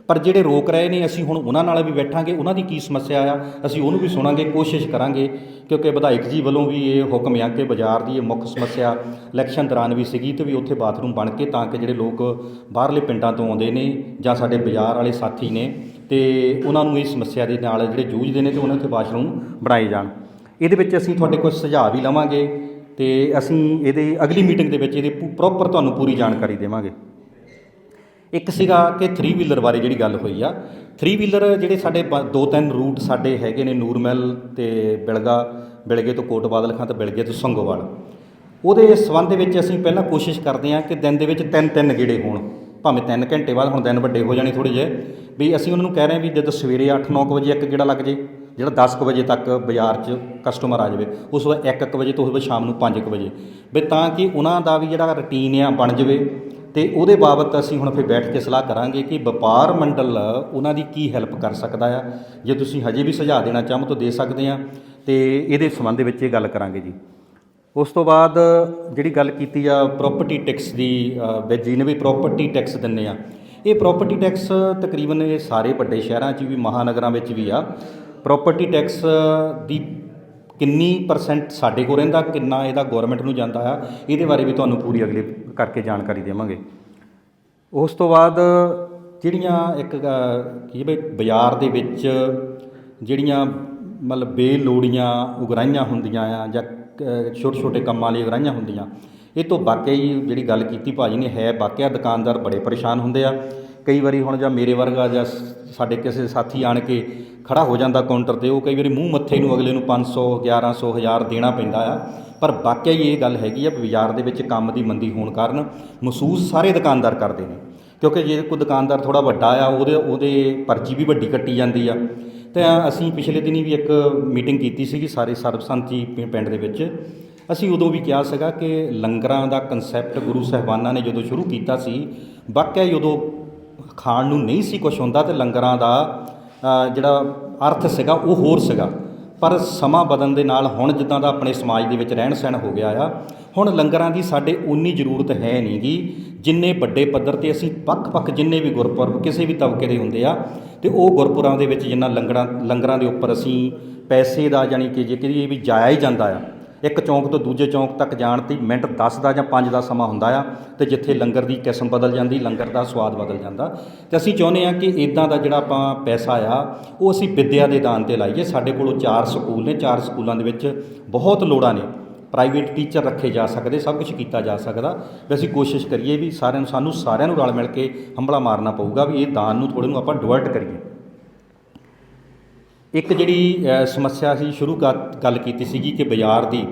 ਪਰ ਜਿਹੜੇ ਰੋਕ ਰਹੇ ਨੇ, ਅਸੀਂ ਹੁਣ ਉਹਨਾਂ ਨਾਲ ਵੀ ਬੈਠਾਂਗੇ, ਉਹਨਾਂ ਦੀ ਕੀ ਸਮੱਸਿਆ ਆ, ਅਸੀਂ ਉਹਨੂੰ ਵੀ ਸੁਣਾਂਗੇ, ਕੋਸ਼ਿਸ਼ ਕਰਾਂਗੇ, ਕਿਉਂਕਿ ਵਿਧਾਇਕ ਜੀ ਵੱਲੋਂ ਵੀ ਇਹ ਹੁਕਮ ਆ ਕਿ ਬਾਜ਼ਾਰ ਦੀ ਇਹ ਮੁੱਖ ਸਮੱਸਿਆ ਇਲੈਕਸ਼ਨ ਦੌਰਾਨ ਵੀ ਸੀਗੀ ਤੇ ਵੀ ਉੱਥੇ ਬਾਥਰੂਮ ਬਣ ਕੇ ਤਾਂ ਕਿ ਜਿਹੜੇ ਲੋਕ ਬਾਹਰਲੇ ਪਿੰਡਾਂ ਤੋਂ ਆਉਂਦੇ ਨੇ ਜਾਂ ਸਾਡੇ ਬਾਜ਼ਾਰ ਵਾਲੇ ਸਾਥੀ ਨੇ ਤੇ ਉਹਨਾਂ ਨੂੰ ਇਸ ਸਮੱਸਿਆ ਦੇ ਨਾਲ ਜਿਹੜੇ ਜੂਝਦੇ ਨੇ ਤੇ ਉਹਨਾਂ ਉੱਥੇ ਵਾਸ਼ਰੂਮ ਬਣਾਏ ਜਾਣ। ਇਹਦੇ ਵਿੱਚ ਅਸੀਂ ਤੁਹਾਡੇ ਕੋਲ ਸੁਝਾਅ ਵੀ ਲਵਾਂਗੇ ਤੇ ਅਸੀਂ ਇਹਦੇ ਅਗਲੀ ਮੀਟਿੰਗ ਦੇ ਵਿੱਚ ਇਹਦੇ ਪ੍ਰੋਪਰ ਤੁਹਾਨੂੰ ਪੂਰੀ ਜਾਣਕਾਰੀ ਦੇਵਾਂਗੇ। ਇੱਕ ਸੀਗਾ ਕਿ 3 ਵੀਲਰ ਬਾਰੇ ਜਿਹੜੀ ਗੱਲ ਹੋਈ ਆ। 3 ਵੀਲਰ ਜਿਹੜੇ ਸਾਡੇ ਬ- ਦੋ ਤਿੰਨ ਰੂਟ ਸਾਡੇ ਹੈਗੇ ਨੇ ਨੂਰਮਹਿਲ ਤੇ ਬਿਲਗਾ, ਬਿਲਗੇ ਤੋਂ ਕੋਟ ਬਾਦਲ ਖਾਂ ਤੇ ਬਿਲਗੇ ਤੋਂ ਸੰਗੋਵਾਲ। ਉਹਦੇ ਸਬੰਧ ਦੇ ਵਿੱਚ ਅਸੀਂ ਪਹਿਲਾਂ ਕੋਸ਼ਿਸ਼ ਕਰਦੇ ਹਾਂ ਕਿ ਦਿਨ ਦੇ ਵਿੱਚ ਤਿੰਨ ਤਿੰਨ ਗੇੜੇ ਹੋਣ। ਭਾਵੇਂ 3 ਘੰਟੇ ਬਾਅਦ ਹੁਣ ਦਿਨ ਵੱਡੇ ਹੋ ਜਾਣੇ ਥੋੜੇ ਜਿਹੇ। ਵੀ ਅਸੀਂ ਉਹਨਾਂ ਨੂੰ ਕਹਿ ਰਹੇ ਹਾਂ ਵੀ ਜਦੋਂ ਸਵੇਰੇ 8-9 ਵਜੇ ਇੱਕ ਗੇੜਾ ਲੱਗ ਜੇ। ਜਿਹੜਾ 10 ਕੁ ਵਜੇ ਤੱਕ ਬਾਜ਼ਾਰ 'ਚ ਕਸਟਮਰ ਆ ਜਾਵੇ, ਉਸ ਤੋਂ ਬਾਅਦ 1-1 ਵਜੇ ਤੋਂ ਉਸ ਤੋਂ ਬਾਅਦ ਸ਼ਾਮ ਨੂੰ 5 ਵਜੇ। ਵੀ ਤਾਂ ਕਿ ਉਹਨਾਂ ਦਾ ਵੀ ਜਿਹੜਾ ਰੁਟੀਨ ਆ ਬਣ ਜਾਵੇ ਤੇ ਉਹਦੇ ਬਾਬਤ ਅਸੀਂ ਹੁਣ ਫਿਰ ਬੈਠ ਕੇ ਸਲਾਹ ਕਰਾਂਗੇ ਕਿ ਵਪਾਰ ਮੰਡਲ ਉਹਨਾਂ ਦੀ ਕੀ ਹੈਲਪ ਕਰ ਸਕਦਾ ਆ। ਜੇ ਤੁਸੀਂ ਹਜੇ ਵੀ ਸੁਝਾਅ ਦੇਣਾ ਚਾਹੋ ਤਾਂ ਦੇ ਸਕਦੇ ਆ ਤੇ ਇਹਦੇ ਸੰਬੰਧ ਦੇ ਵਿੱਚ ਇਹ ਗੱਲ ਕਰਾਂਗੇ ਜੀ। ਉਸ ਤੋਂ ਬਾਅਦ ਜਿਹੜੀ ਗੱਲ ਕੀਤੀ ਆ ਪ੍ਰਾਪਰਟੀ ਟੈਕਸ ਦੀ ਵਿੱਚ ਜਿਹਨੇ ਵੀ ਪ੍ਰਾਪਰਟੀ ਟੈਕਸ ਦਿੰਨੇ ਆ, ਇਹ ਪ੍ਰਾਪਰਟੀ ਟੈਕਸ ਤਕਰੀਬਨ ਇਹ ਸਾਰੇ ਵੱਡੇ ਸ਼ਹਿਰਾਂ 'ਚ ਵੀ, ਮਹਾਨਗਰਾਂ ਵਿੱਚ ਵੀ ਆ। ਪ੍ਰੋਪਰਟੀ ਟੈਕਸ ਦੀ ਕਿੰਨੀ ਪਰਸੈਂਟ ਸਾਡੇ ਕੋਲ ਰਹਿੰਦਾ, ਕਿੰਨਾ ਇਹਦਾ ਗਵਰਨਮੈਂਟ ਨੂੰ ਜਾਂਦਾ ਆ ਇਹਦੇ ਬਾਰੇ ਵੀ ਤੁਹਾਨੂੰ ਪੂਰੀ ਅਗਲੇ ਕਰਕੇ ਜਾਣਕਾਰੀ ਦੇਵਾਂਗੇ। ਉਸ ਤੋਂ ਬਾਅਦ ਜਿਹੜੀਆਂ ਇੱਕ ਕੀ ਬਈ, ਬਾਜ਼ਾਰ ਦੇ ਵਿੱਚ ਜਿਹੜੀਆਂ ਮਤਲਬ ਬੇਲੋੜੀਆਂ ਉਗਰਾਹੀਆਂ ਹੁੰਦੀਆਂ ਆ ਜਾਂ ਛੋਟੇ ਛੋਟੇ ਕੰਮਾਂ ਲਈ ਉਗਰਾਹੀਆਂ ਹੁੰਦੀਆਂ, ਇਹ ਤੋਂ ਵਾਕਿਆ ਜਿਹੜੀ ਗੱਲ ਕੀਤੀ ਭਾਜੀ ਨੇ ਹੈ ਵਾਕਿਆ ਦੁਕਾਨਦਾਰ ਬੜੇ ਪਰੇਸ਼ਾਨ ਹੁੰਦੇ ਆ। ਕਈ ਵਾਰੀ ਹੁਣ ਜਾਂ ਮੇਰੇ ਵਰਗਾ ਜਾਂ ਸਾਡੇ ਕਿਸੇ ਸਾਥੀ ਆਣ ਕੇ ਖੜਾ ਹੋ ਜਾਂਦਾ ਕਾਊਂਟਰ ਤੇ, ਉਹ ਕਈ ਵਾਰੀ ਮੂੰਹ ਮੱਥੇ ਨੂੰ ਅਗਲੇ ਨੂੰ 500 1100 1000 ਦੇਣਾ ਪੈਂਦਾ ਆ। ਪਰ ਵਾਕਿਆ ਹੀ ਇਹ ਗੱਲ ਹੈਗੀ ਆ ਵੀ ਬਾਜ਼ਾਰ ਦੇ ਵਿੱਚ ਕੰਮ ਦੀ ਮੰਦੀ ਹੋਣ ਕਾਰਨ ਮਹਿਸੂਸ ਸਾਰੇ ਦੁਕਾਨਦਾਰ ਕਰਦੇ ਨੇ। ਕਿਉਂਕਿ ਜੇ ਕੋਈ ਦੁਕਾਨਦਾਰ ਥੋੜਾ ਵੱਡਾ ਆ, ਉਹਦੇ ਉਹਦੇ ਪਰਚੀ ਵੀ ਵੱਡੀ ਕੱਟੀ ਜਾਂਦੀ ਆ। ਤੇ ਅਸੀਂ ਪਿਛਲੇ ਦਿਨੀ ਵੀ ਇੱਕ ਮੀਟਿੰਗ ਕੀਤੀ ਸੀਗੀ ਸਾਰੇ ਸਰਬਸੰਤੀ ਪਿੰ- ਪਿੰਡ ਦੇ ਵਿੱਚ। ਅਸੀਂ ਉਦੋਂ ਵੀ ਕਿਹਾ ਸੀਗਾ ਕਿ ਲੰਗਰਾਂ ਦਾ ਕਨਸੈਪਟ ਗੁਰੂ ਸਾਹਿਬਾਨਾਂ ਨੇ ਜਦੋਂ ਸ਼ੁਰੂ ਕੀਤਾ ਸੀ, ਵਾਕਿਆ ਹੀ ਉਦੋਂ ਖਾਣ ਨੂੰ ਨਹੀਂ ਸੀ ਕੁਝ ਹੁੰਦਾ ਤੇ ਲੰਗਰਾਂ ਦਾ ਜਿਹੜਾ ਅਰਥ ਸੀਗਾ ਉਹ ਹੋਰ ਸੀਗਾ। ਪਰ ਸਮਾਂ ਬਦਲਣ ਦੇ ਨਾਲ ਹੁਣ ਜਿੱਦਾਂ ਦਾ ਆਪਣੇ ਸਮਾਜ ਦੇ ਵਿੱਚ ਰਹਿਣ ਸਹਿਣ ਹੋ ਗਿਆ ਆ, ਹੁਣ ਲੰਗਰਾਂ ਦੀ ਸਾਡੇ ਉਨੀ ਜ਼ਰੂਰਤ ਹੈ ਨਹੀਂਗੀ ਜਿੰਨੇ ਵੱਡੇ ਪੱਧਰ ਤੇ ਅਸੀਂ ਪੱਖ-ਪੱਖ ਜਿੰਨੇ ਵੀ ਗੁਰਪੁਰਬ ਕਿਸੇ ਵੀ ਤਬਕੇ ਦੇ ਹੁੰਦੇ ਆ, ਤੇ ਉਹ ਗੁਰਪੁਰਾਂ ਦੇ ਵਿੱਚ ਜਿੰਨਾ ਲੰਗਰਾਂ ਲੰਗਰਾਂ ਦੇ ਉੱਪਰ ਅਸੀਂ ਪੈਸੇ ਦਾ ਜਾਨੀ ਕਿ ਜੇ ਕਹੀਏ ਵੀ ਜਾਇਆ ਹੀ ਜਾਂਦਾ ਆ ਇੱਕ ਚੌਂਕ ਤੋਂ ਦੂਜੇ ਚੌਂਕ ਤੱਕ ਜਾਣ ਤੇ ਮਿੰਟ 10 ਦਾ ਜਾਂ 5 ਦਾ ਸਮਾਂ ਹੁੰਦਾ ਆ ਤੇ ਜਿੱਥੇ ਲੰਗਰ ਦੀ ਕਿਸਮ ਬਦਲ ਜਾਂਦੀ, ਲੰਗਰ ਦਾ ਸਵਾਦ ਬਦਲ ਜਾਂਦਾ। ਤੇ ਅਸੀਂ ਚਾਹੁੰਦੇ ਆ ਕਿ ਇਦਾਂ ਦਾ ਜਿਹੜਾ ਆਪਾਂ ਪੈਸਾ ਆ, ਉਹ ਅਸੀਂ ਵਿੱਦਿਆ ਦੇ ਦਾਨ ਤੇ ਲਾਈਏ। ਸਾਡੇ ਕੋਲੋਂ ਚਾਰ ਸਕੂਲ ਨੇ, ਚਾਰ ਸਕੂਲਾਂ ਦੇ ਵਿੱਚ ਬਹੁਤ ਲੋੜਾਂ ਨੇ। ਪ੍ਰਾਈਵੇਟ ਟੀਚਰ ਰੱਖੇ ਜਾ ਸਕਦੇ, ਸਭ ਕੁਝ ਕੀਤਾ ਜਾ ਸਕਦਾ। ਵੀ ਅਸੀਂ ਕੋਸ਼ਿਸ਼ ਕਰੀਏ ਵੀ ਸਾਰਿਆਂ ਨੂੰ, ਸਾਨੂੰ ਸਾਰਿਆਂ ਨੂੰ ਰਲ ਮਿਲ ਕੇ ਹੰਬਲਾ ਮਾਰਨਾ ਪਊਗਾ, ਵੀ ਇਹ ਦਾਨ ਨੂੰ ਥੋੜ੍ਹੇ ਨੂੰ ਆਪਾਂ ਡਿਵਰਟ ਕਰੀਏ। ਇੱਕ ਜਿਹੜੀ ਸਮੱਸਿਆ ਸੀ ਸ਼ੁਰੂ ਗਾ- ਗੱਲ ਕੀਤੀ ਸੀਗੀ ਕਿ ਬਾਜ਼ਾਰ ਦੀ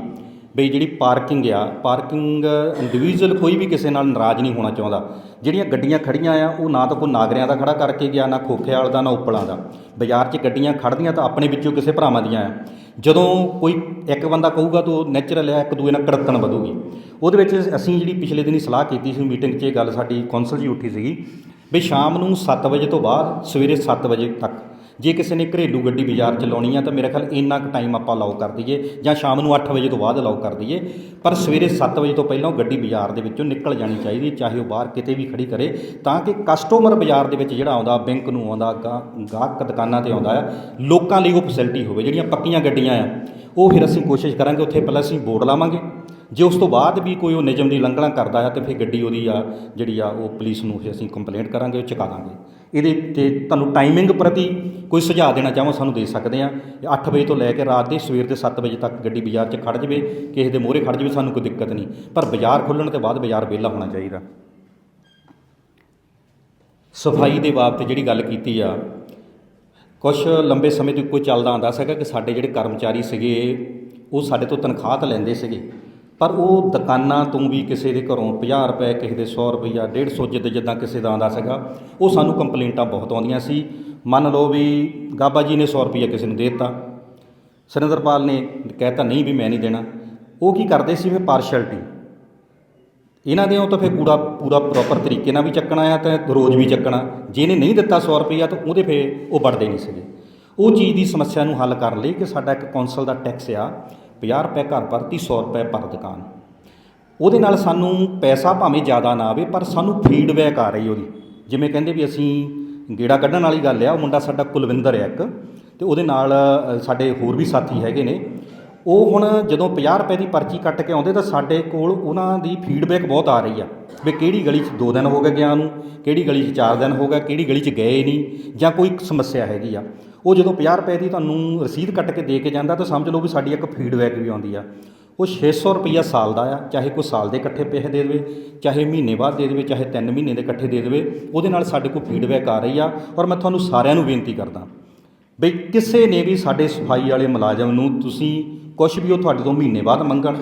ਬਈ ਜਿਹੜੀ ਪਾਰਕਿੰਗ ਆ, ਪਾਰਕਿੰਗ ਇੰਡੀਵਿਜੂਅਲ ਕੋਈ ਵੀ ਕਿਸੇ ਨਾਲ ਨਾਰਾਜ਼ ਨਹੀਂ ਹੋਣਾ ਚਾਹੁੰਦਾ। ਜਿਹੜੀਆਂ ਗੱਡੀਆਂ ਖੜੀਆਂ ਆ, ਉਹ ਨਾ ਤਾਂ ਕੋਈ ਨਾਗਰਿਆਂ ਦਾ ਖੜਾ ਕਰਕੇ ਗਿਆ, ਨਾ ਖੋਖੇ ਵਾਲ ਦਾ, ਨਾ ਉੱਪਲਾਂ ਦਾ। ਬਾਜ਼ਾਰ 'ਚ ਗੱਡੀਆਂ ਖੜਦੀਆਂ ਤਾਂ ਆਪਣੇ ਵਿੱਚੋਂ ਕਿਸੇ ਭਰਾਵਾਂ ਦੀਆਂ ਆ। ਜਦੋਂ ਕੋਈ ਇੱਕ ਬੰਦਾ ਕਹੂਗਾ ਤਾਂ ਉਹ ਨੈਚੁਰਲ ਆ, ਇੱਕ ਦੂਏ ਨਾਲ ਕੜਤਣ ਵਧੂਗੀ। ਉਹਦੇ ਵਿੱਚ ਅਸੀਂ ਜਿਹੜੀ ਪਿਛਲੇ ਦਿਨੀ ਸਲਾਹ ਕੀਤੀ ਸੀ, ਮੀਟਿੰਗ 'ਚ ਇਹ ਗੱਲ ਸਾਡੀ ਕੌਂਸਲ ਜੀ ਉੱਠੀ ਸੀਗੀ ਵੀ ਸ਼ਾਮ ਨੂੰ 7 ਵਜੇ ਤੋਂ ਬਾਅਦ ਸਵੇਰੇ 7 ਵਜੇ ਤੱਕ ਜੇ ਕਿਸੇ ਨੇ ਘਰੇਲੂ ਗੱਡੀ ਬਾਜ਼ਾਰ ਚ ਲਾਉਣੀ ਆ ਤਾਂ ਮੇਰਾ ਖਿਆਲ ਇੰਨਾ ਕੁ ਟਾਈਮ ਆਪਾਂ ਅਲਾਉ ਕਰ ਦਈਏ ਜਾਂ ਸ਼ਾਮ ਨੂੰ 8 ਵਜੇ ਤੋਂ ਬਾਅਦ ਅਲਾਉ ਕਰ ਦਈਏ। ਪਰ ਸਵੇਰੇ 7 ਵਜੇ ਤੋਂ ਪਹਿਲਾਂ ਉਹ ਗੱਡੀ ਬਾਜ਼ਾਰ ਦੇ ਵਿੱਚੋਂ ਨਿਕਲ ਜਾਣੀ ਚਾਹੀਦੀ ਚਾਹੇ ਉਹ ਬਾਹਰ ਕਿਤੇ ਵੀ ਖੜੀ ਕਰੇ। ਤਾਂ ਕਿ ਕਸਟਮਰ ਬਾਜ਼ਾਰ ਦੇ ਵਿੱਚ ਜਿਹੜਾ ਆਉਂਦਾ, ਬੈਂਕ ਨੂੰ ਆਉਂਦਾ ਗਾ- ਗਾਹਕ ਦੁਕਾਨਾਂ ਤੇ ਆਉਂਦਾ ਆ, ਲੋਕਾਂ ਲਈ ਉਹ ਫੈਸਿਲਿਟੀ ਹੋਵੇ, ਜਿਹੜੀਆਂ ਪੱਕੀਆਂ ਗੱਡੀਆਂ ਆ। ਉਹ ਫਿਰ ਅਸੀਂ ਕੋਸ਼ਿਸ਼ ਕਰਾਂਗੇ, ਉੱਥੇ ਪਹਿਲਾਂ ਅਸੀਂ ਬੋਰਡ ਲਾਵਾਂਗੇ। ਜੇ ਉਸ ਤੋਂ ਬਾਅਦ ਵੀ ਕੋਈ ਉਹ ਨਿਯਮ ਦੀ ਉਲੰਘਣਾ ਕਰਦਾ ਆ, ਤੇ ਫਿਰ ਗੱਡੀ ਉਹਦੀ ਆ, ਜਿਹੜੀ ਆ, ਉਹ ਪੁਲਿਸ ਨੂੰ ਫਿਰ ਅਸੀਂ ਕੰਪਲੇਂਟ ਕਰਾਂਗੇ, ਉਹ ਚੁਕਾ ਦਾਂਗੇ। ਇਹਦੇ ਤੇ ਤੁਹਾਨੂੰ ਟਾਈਮਿੰਗ ਪ੍ਰਤੀ ਕੋਈ ਸੁਝਾਅ ਦੇਣਾ ਚਾਹਵਾਂ, ਸਾਨੂੰ ਦੇ ਸਕਦੇ ਆ 8 ਵਜੇ ਤੋਂ ਲੈ ਕੇ ਰਾਤ ਦੇ ਸਵੇਰ ਦੇ 7 ਵਜੇ ਤੱਕ ਗੱਡੀ ਬਾਜ਼ਾਰ 'ਚ ਖੜ ਜਾਵੇ, ਕਿਸੇ ਦੇ ਮੋਹਰੇ ਖੜ ਜਾਵੇ, ਸਾਨੂੰ ਕੋਈ ਦਿੱਕਤ ਨਹੀਂ। ਪਰ ਬਾਜ਼ਾਰ ਖੁੱਲਣ ਤੋਂ ਬਾਅਦ ਬਾਜ਼ਾਰ ਵਿਹਲਾ ਹੋਣਾ ਚਾਹੀਦਾ। ਸਫ਼ਾਈ ਦੇ ਬਾਬਤ ਜਿਹੜੀ ਗੱਲ ਕੀਤੀ ਆ ਕੁਝ ਲੰਬੇ ਸਮੇਂ ਤੋਂ ਕੋਈ ਚੱਲਦਾ ਆਂਦਾ ਸੀਗਾ ਕਿ ਸਾਡੇ ਜਿਹੜੇ ਕਰਮਚਾਰੀ ਸੀਗੇ, ਉਹ ਸਾਡੇ ਤੋਂ ਤਨਖਾਹ ਤਾਂ ਲੈਂਦੇ ਸੀਗੇ। ਪਰ ਉਹ ਦੁਕਾਨਾਂ ਤੋਂ ਵੀ ਕਿਸੇ ਦੇ ਘਰੋਂ 50 ਰੁਪਏ, ਕਿਸੇ ਦੇ 100 ਰੁਪਈਆ 150 ਜਿੱਦ ਜਿੱਦਾਂ ਕਿਸੇ ਦਾ ਆਉਂਦਾ ਸੀਗਾ, ਉਹ ਸਾਨੂੰ ਕੰਪਲੇਂਟਾਂ ਬਹੁਤ ਆਉਂਦੀਆਂ ਸੀ। ਮੰਨ ਲਓ ਵੀ ਗਾਬਾ ਜੀ ਨੇ 100 ਰੁਪਈਆ ਕਿਸੇ ਨੂੰ ਦੇ ਦਿੱਤਾ। ਸੁਰਿੰਦਰਪਾਲ ਨੇ ਕਹਿਤਾ ਨਹੀਂ ਵੀ ਮੈਂ ਨਹੀਂ ਦੇਣਾ। ਉਹ ਕੀ ਕਰਦੇ ਸੀ ਵੀ ਪਾਰਸ਼ੈਲਿਟੀ ਇਹਨਾਂ ਦੇ ਉਹ ਤਾਂ ਫਿਰ ਪੂਰਾ ਪੂਰਾ ਪ੍ਰੋਪਰ ਤਰੀਕੇ ਨਾਲ ਵੀ ਚੱਕਣਾ ਆ ਤੇ ਰੋਜ਼ ਵੀ ਚੱਕਣਾ। ਜਿਹਨੇ ਨਹੀਂ ਦਿੱਤਾ 100 ਰੁਪਈਆ ਤਾਂ ਉਹਦੇ ਫੇ ਉਹ ਵੜਦੇ ਨਹੀਂ ਸੀਗੇ। ਉਹ ਚੀਜ਼ ਦੀ ਸਮੱਸਿਆ ਨੂੰ ਹੱਲ ਕਰਨ ਲਈ ਕਿ ਸਾਡਾ ਇੱਕ ਕੌਂਸਲ ਦਾ ਟੈਕਸ ਆ 50 ਰੁਪਏ ਘਰ ਭਰਤੀ 100 ਰੁਪਏ ਪਰ ਦੁਕਾਨ। ਉਹਦੇ ਨਾਲ ਸਾਨੂੰ ਪੈਸਾ ਭਾਵੇਂ ਜ਼ਿਆਦਾ ਨਾ ਆਵੇ, ਪਰ ਸਾਨੂੰ ਫੀਡਬੈਕ ਆ ਰਹੀ ਉਹਦੀ। ਜਿਵੇਂ ਕਹਿੰਦੇ ਵੀ ਅਸੀਂ ਗੇੜਾ ਕੱਢਣ ਵਾਲੀ ਗੱਲ ਆ, ਉਹ ਮੁੰਡਾ ਸਾਡਾ ਕੁਲਵਿੰਦਰ ਹੈ ਇੱਕ, ਤੇ ਉਹਦੇ ਨਾਲ ਸਾਡੇ ਹੋਰ ਵੀ ਸਾਥੀ ਹੈਗੇ ਨੇ। ਉਹ ਹੁਣ ਜਦੋਂ 50 ਰੁਪਏ ਦੀ ਪਰਚੀ ਕੱਟ ਕੇ ਆਉਂਦੇ, ਤਾਂ ਸਾਡੇ ਕੋਲ ਉਹਨਾਂ ਦੀ ਫੀਡਬੈਕ ਬਹੁਤ ਆ ਰਹੀ ਆ, ਵੀ ਕਿਹੜੀ ਗਲੀ 'ਚ 2 ਦਿਨ ਹੋ ਗਏ ਗਿਆ ਨੂੰ ਕਿਹੜੀ ਗਲੀ 'ਚ 4 ਦਿਨ ਹੋ ਗਏ, ਕਿਹੜੀ ਗਲੀ 'ਚ ਗਏ ਨਹੀਂ, ਜਾਂ ਕੋਈ ਸਮੱਸਿਆ ਹੈਗੀ ਆ। ਉਹ ਜਦੋਂ 50 ਰੁਪਏ ਦੀ ਤੁਹਾਨੂੰ ਰਸੀਦ ਕੱਟ ਕੇ ਦੇ ਕੇ ਜਾਂਦਾ, ਤਾਂ ਸਮਝ ਲਓ ਵੀ ਸਾਡੀ ਇੱਕ ਫੀਡਬੈਕ ਵੀ ਆਉਂਦੀ ਆ। ਉਹ 600 ਰੁਪਈਆ ਸਾਲ ਦਾ ਆ, ਚਾਹੇ ਕੋਈ ਸਾਲ ਦੇ ਇਕੱਠੇ ਪੈਸੇ ਦੇ ਦੇਵੇ, ਚਾਹੇ ਮਹੀਨੇ ਬਾਅਦ ਦੇ ਦੇਵੇ, ਚਾਹੇ 3 ਮਹੀਨੇ ਦੇ ਇਕੱਠੇ ਦੇ ਦੇਵੇ, ਉਹਦੇ ਨਾਲ ਸਾਡੇ ਕੋਲ ਫੀਡਬੈਕ ਆ ਰਹੀ ਆ, ਔਰ ਮੈਂ ਤੁਹਾਨੂੰ ਸਾਰਿਆਂ ਨੂੰ ਬੇਨਤੀ ਕਰਦਾ ਬਈ, ਕਿਸੇ ਨੇ ਵੀ ਸਾਡੇ ਸਫ਼ਾਈ ਵਾਲੇ ਮੁਲਾਜ਼ਮ ਨੂੰ ਤੁਸੀਂ ਕੁਝ ਵੀ ਉਹ ਤੁਹਾਡੇ ਤੋਂ ਮਹੀਨੇ ਬਾਅਦ ਮੰਗਣ,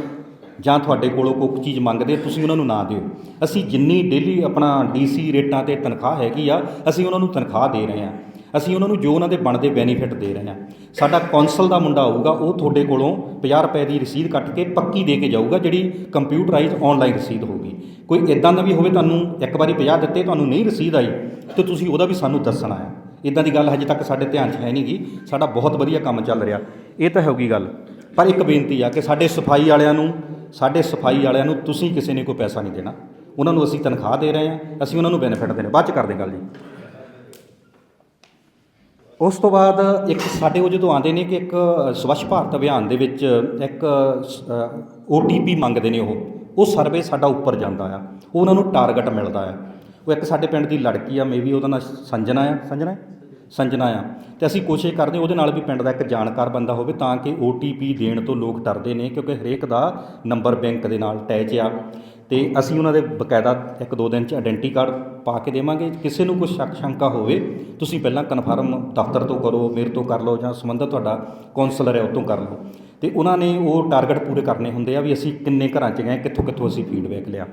ਜਾਂ ਤੁਹਾਡੇ ਕੋਲੋਂ ਕੋਈ ਚੀਜ਼ ਮੰਗਦੇ, ਤੁਸੀਂ ਉਹਨਾਂ ਨੂੰ ਨਾ ਦਿਓ। ਅਸੀਂ ਜਿੰਨੀ ਡੇਲੀ ਆਪਣਾ ਡੀਸੀ ਰੇਟਾਂ ਤੇ ਤਨਖਾਹ ਹੈਗੀ ਆ, ਅਸੀਂ ਉਹਨਾਂ ਨੂੰ ਤਨਖਾਹ ਦੇ ਰਹੇ ਹਾਂ ਅਸੀਂ ਉਹਨਾਂ ਨੂੰ ਜੋ ਉਹਨਾਂ ਦੇ ਬਣਦੇ ਬੈਨੀਫਿਟ ਦੇ ਰਹੇ ਹਾਂ। ਸਾਡਾ ਕੌਂਸਲ ਦਾ ਮੁੰਡਾ ਆਊਗਾ, ਉਹ ਤੁਹਾਡੇ ਕੋਲੋਂ 50 ਰੁਪਏ ਦੀ ਰਸੀਦ ਕੱਟ ਕੇ ਪੱਕੀ ਦੇ ਕੇ ਜਾਊਗਾ, ਜਿਹੜੀ ਕੰਪਿਊਟਰਾਈਜ਼ ਆਨਲਾਈਨ ਰਸੀਦ ਹੋਊਗੀ। ਕੋਈ ਇਦਾਂ ਦਾ ਵੀ ਹੋਵੇ ਤੁਹਾਨੂੰ ਇੱਕ ਵਾਰੀ 50 ਦਿੱਤੇ, ਤੁਹਾਨੂੰ ਨਹੀਂ ਰਸੀਦ ਆਈ, ਤੇ ਤੁਸੀਂ ਉਹਦਾ ਵੀ ਸਾਨੂੰ ਦੱਸਣਾ ਹੈ ਇਦਾਂ ਦੀ ਗੱਲ ਹਜੇ ਤੱਕ ਸਾਡੇ ਧਿਆਨ 'ਚ ਹੈ ਨਹੀਂਗੀ ਸਾਡਾ ਬਹੁਤ ਵਧੀਆ ਕੰਮ ਚੱਲ ਰਿਹਾ। ਇਹ ਤਾਂ ਹੋਊਗੀ ਗੱਲ। ਪਰ ਇੱਕ ਬੇਨਤੀ ਆ ਕਿ ਸਾਡੇ ਸਫ਼ਾਈ ਵਾਲਿਆਂ ਨੂੰ, ਸਾਡੇ ਸਫ਼ਾਈ ਵਾਲਿਆਂ ਨੂੰ ਤੁਸੀਂ ਕਿਸੇ ਨੇ ਕੋਈ ਪੈਸਾ ਨਹੀਂ ਦੇਣਾ। ਉਹਨਾਂ ਨੂੰ ਅਸੀਂ ਤਨਖਾਹ ਦੇ ਰਹੇ ਹਾਂ, ਅਸੀਂ ਉਹਨਾਂ ਨੂੰ ਬੈਨੀਫਿਟ ਦੇ ਬਾਅਦ ਚ ਕਰਦੇ ਗੱਲ ਜੀ। ਉਸ ਤੋਂ ਬਾਅਦ ਇੱਕ ਸਾਡੇ ਉਹ ਜਦੋਂ ਆਉਂਦੇ ਨੇ ਕਿ ਇੱਕ ਸਵੱਛ ਭਾਰਤ ਅਭਿਆਨ ਦੇ ਵਿੱਚ ਇੱਕ OTP ਮੰਗਦੇ ਨੇ ਉਹ ਉਹ ਸਰਵੇ ਸਾਡਾ ਉੱਪਰ ਜਾਂਦਾ ਆ। ਉਹ ਉਹਨਾਂ ਨੂੰ ਟਾਰਗੇਟ ਮਿਲਦਾ ਆ। ਉਹ ਇੱਕ ਸਾਡੇ ਪਿੰਡ ਦੀ ਲੜਕੀ ਆ ਮੇਬੀ ਉਹਦਾ ਨਾਂ ਸੰਜਨਾ ਆ। ਸੰਜਨਾ? ਸੰਜਨਾ ਆ। ਤੇ ਅਸੀਂ ਕੋਸ਼ਿਸ਼ ਕਰਦੇ ਹਾਂ ਉਹਦੇ ਨਾਲ ਵੀ ਪਿੰਡ ਦਾ ਇੱਕ ਜਾਣਕਾਰ ਬੰਦਾ ਹੋਵੇ ਤਾਂ ਕਿ OTP ਦੇਣ ਤੋਂ ਲੋਕ ਡਰਦੇ ਨੇ ਕਿਉਂਕਿ ਹਰੇਕ ਦਾ ਨੰਬਰ ਬੈਂਕ ਦੇ ਨਾਲ ਅਟੈਚ ਆ। ਅਤੇ ਅਸੀਂ ਉਹਨਾਂ ਦੇ ਬਕਾਇਦਾ ਇੱਕ ਦੋ ਦਿਨ ਚ ਆਇਡੈਂਟੀ ਕਾਰਡ ਪਾ ਕੇ ਦੇਵਾਂਗੇ। ਕਿਸੇ ਨੂੰ ਕੋਈ ਸ਼ੱਕ ਸ਼ੰਕਾ ਹੋਵੇ, ਤੁਸੀਂ ਪਹਿਲਾਂ ਕਨਫਰਮ ਦਫ਼ਤਰ ਤੋਂ ਕਰੋ ਮੇਰੇ ਤੋਂ ਕਰ ਲਓ ਜਾਂ ਸੰਬੰਧਿਤ ਤੁਹਾਡਾ ਕਾਉਂਸਲਰ ਹੈ ਉਹ ਤੋਂ ਕਰ ਲਓ। ਅਤੇ ਉਹਨਾਂ ਨੇ ਉਹ ਟਾਰਗੇਟ ਪੂਰੇ ਕਰਨੇ ਹੁੰਦੇ ਆ ਵੀ ਅਸੀਂ ਕਿੰਨੇ ਘਰਾਂ 'ਚ ਗਏ ਕਿੱਥੋਂ ਕਿੱਥੋਂ ਅਸੀਂ ਫੀਡਬੈਕ ਲਿਆ।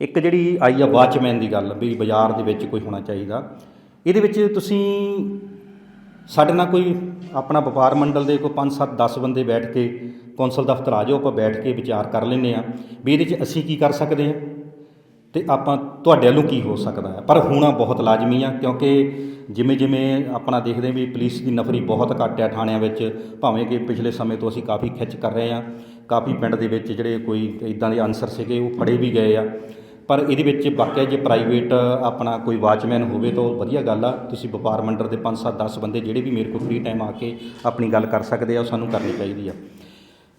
ਇੱਕ ਜਿਹੜੀ ਆਈ ਆ ਵਾਚਮੈਨ ਦੀ ਗੱਲ, ਵੀ ਬਾਜ਼ਾਰ ਦੇ ਵਿੱਚ ਕੋਈ ਹੋਣਾ ਚਾਹੀਦਾ। ਇਹਦੇ ਵਿੱਚ ਤੁਸੀਂ ਸਾਡੇ ਨਾਲ ਕੋਈ ਆਪਣਾ ਵਪਾਰ ਮੰਡਲ ਦੇ ਕੋਈ 5 7 10 ਬੰਦੇ ਬੈਠ ਕੇ ਕੌਂਸਲ ਦਫ਼ਤਰ ਆ ਜਾਓ, ਆਪਾਂ ਬੈਠ ਕੇ ਵਿਚਾਰ ਕਰ ਲੈਂਦੇ ਆ ਵੀ ਇਹਦੇ 'ਚ ਅਸੀਂ ਕੀ ਕਰ ਸਕਦੇ ਹਾਂ ਤੇ ਆਪਾਂ ਤੁਹਾਡੇ ਵੱਲੋਂ ਕੀ ਹੋ ਸਕਦਾ ਹੈ। ਪਰ ਹੋਣਾ ਬਹੁਤ ਲਾਜ਼ਮੀ ਆ, ਕਿਉਂਕਿ ਜਿਵੇਂ ਜਿਵੇਂ ਆਪਣਾ ਦੇਖਦੇ ਵੀ ਪੁਲਿਸ ਦੀ ਨਫਰੀ ਬਹੁਤ ਘੱਟ ਆ ਥਾਣਿਆਂ ਵਿੱਚ, ਭਾਵੇਂ ਕਿ ਪਿਛਲੇ ਸਮੇਂ ਤੋਂ ਅਸੀਂ ਕਾਫੀ ਖਿੱਚ ਕਰ ਰਹੇ ਆ ਕਾਫੀ ਪਿੰਡ ਦੇ ਵਿੱਚ ਜਿਹੜੇ ਕੋਈ ਇਦਾਂ ਦੇ ਅਨਸਰ ਸੀਗੇ ਉਹ ਫੜੇ ਵੀ ਗਏ ਆ। ਪਰ ਇਹਦੇ ਵਿੱਚ ਵਾਕਿਆ ਜੇ ਪ੍ਰਾਈਵੇਟ ਆਪਣਾ ਕੋਈ ਵਾਚਮੈਨ ਹੋਵੇ ਤਾਂ ਉਹ ਵਧੀਆ ਗੱਲ ਆ, ਤੁਸੀਂ ਵਪਾਰ ਮੰਡਲ ਦੇ 5 7 10 ਬੰਦੇ ਜਿਹੜੇ ਵੀ ਮੇਰੇ ਕੋਲ ਫ੍ਰੀ ਟਾਈਮ ਆ ਕੇ ਆਪਣੀ ਗੱਲ ਕਰ ਸਕਦੇ ਆ, ਉਹ ਸਾਨੂੰ ਕਰਨੀ ਚਾਹੀਦੀ ਆ।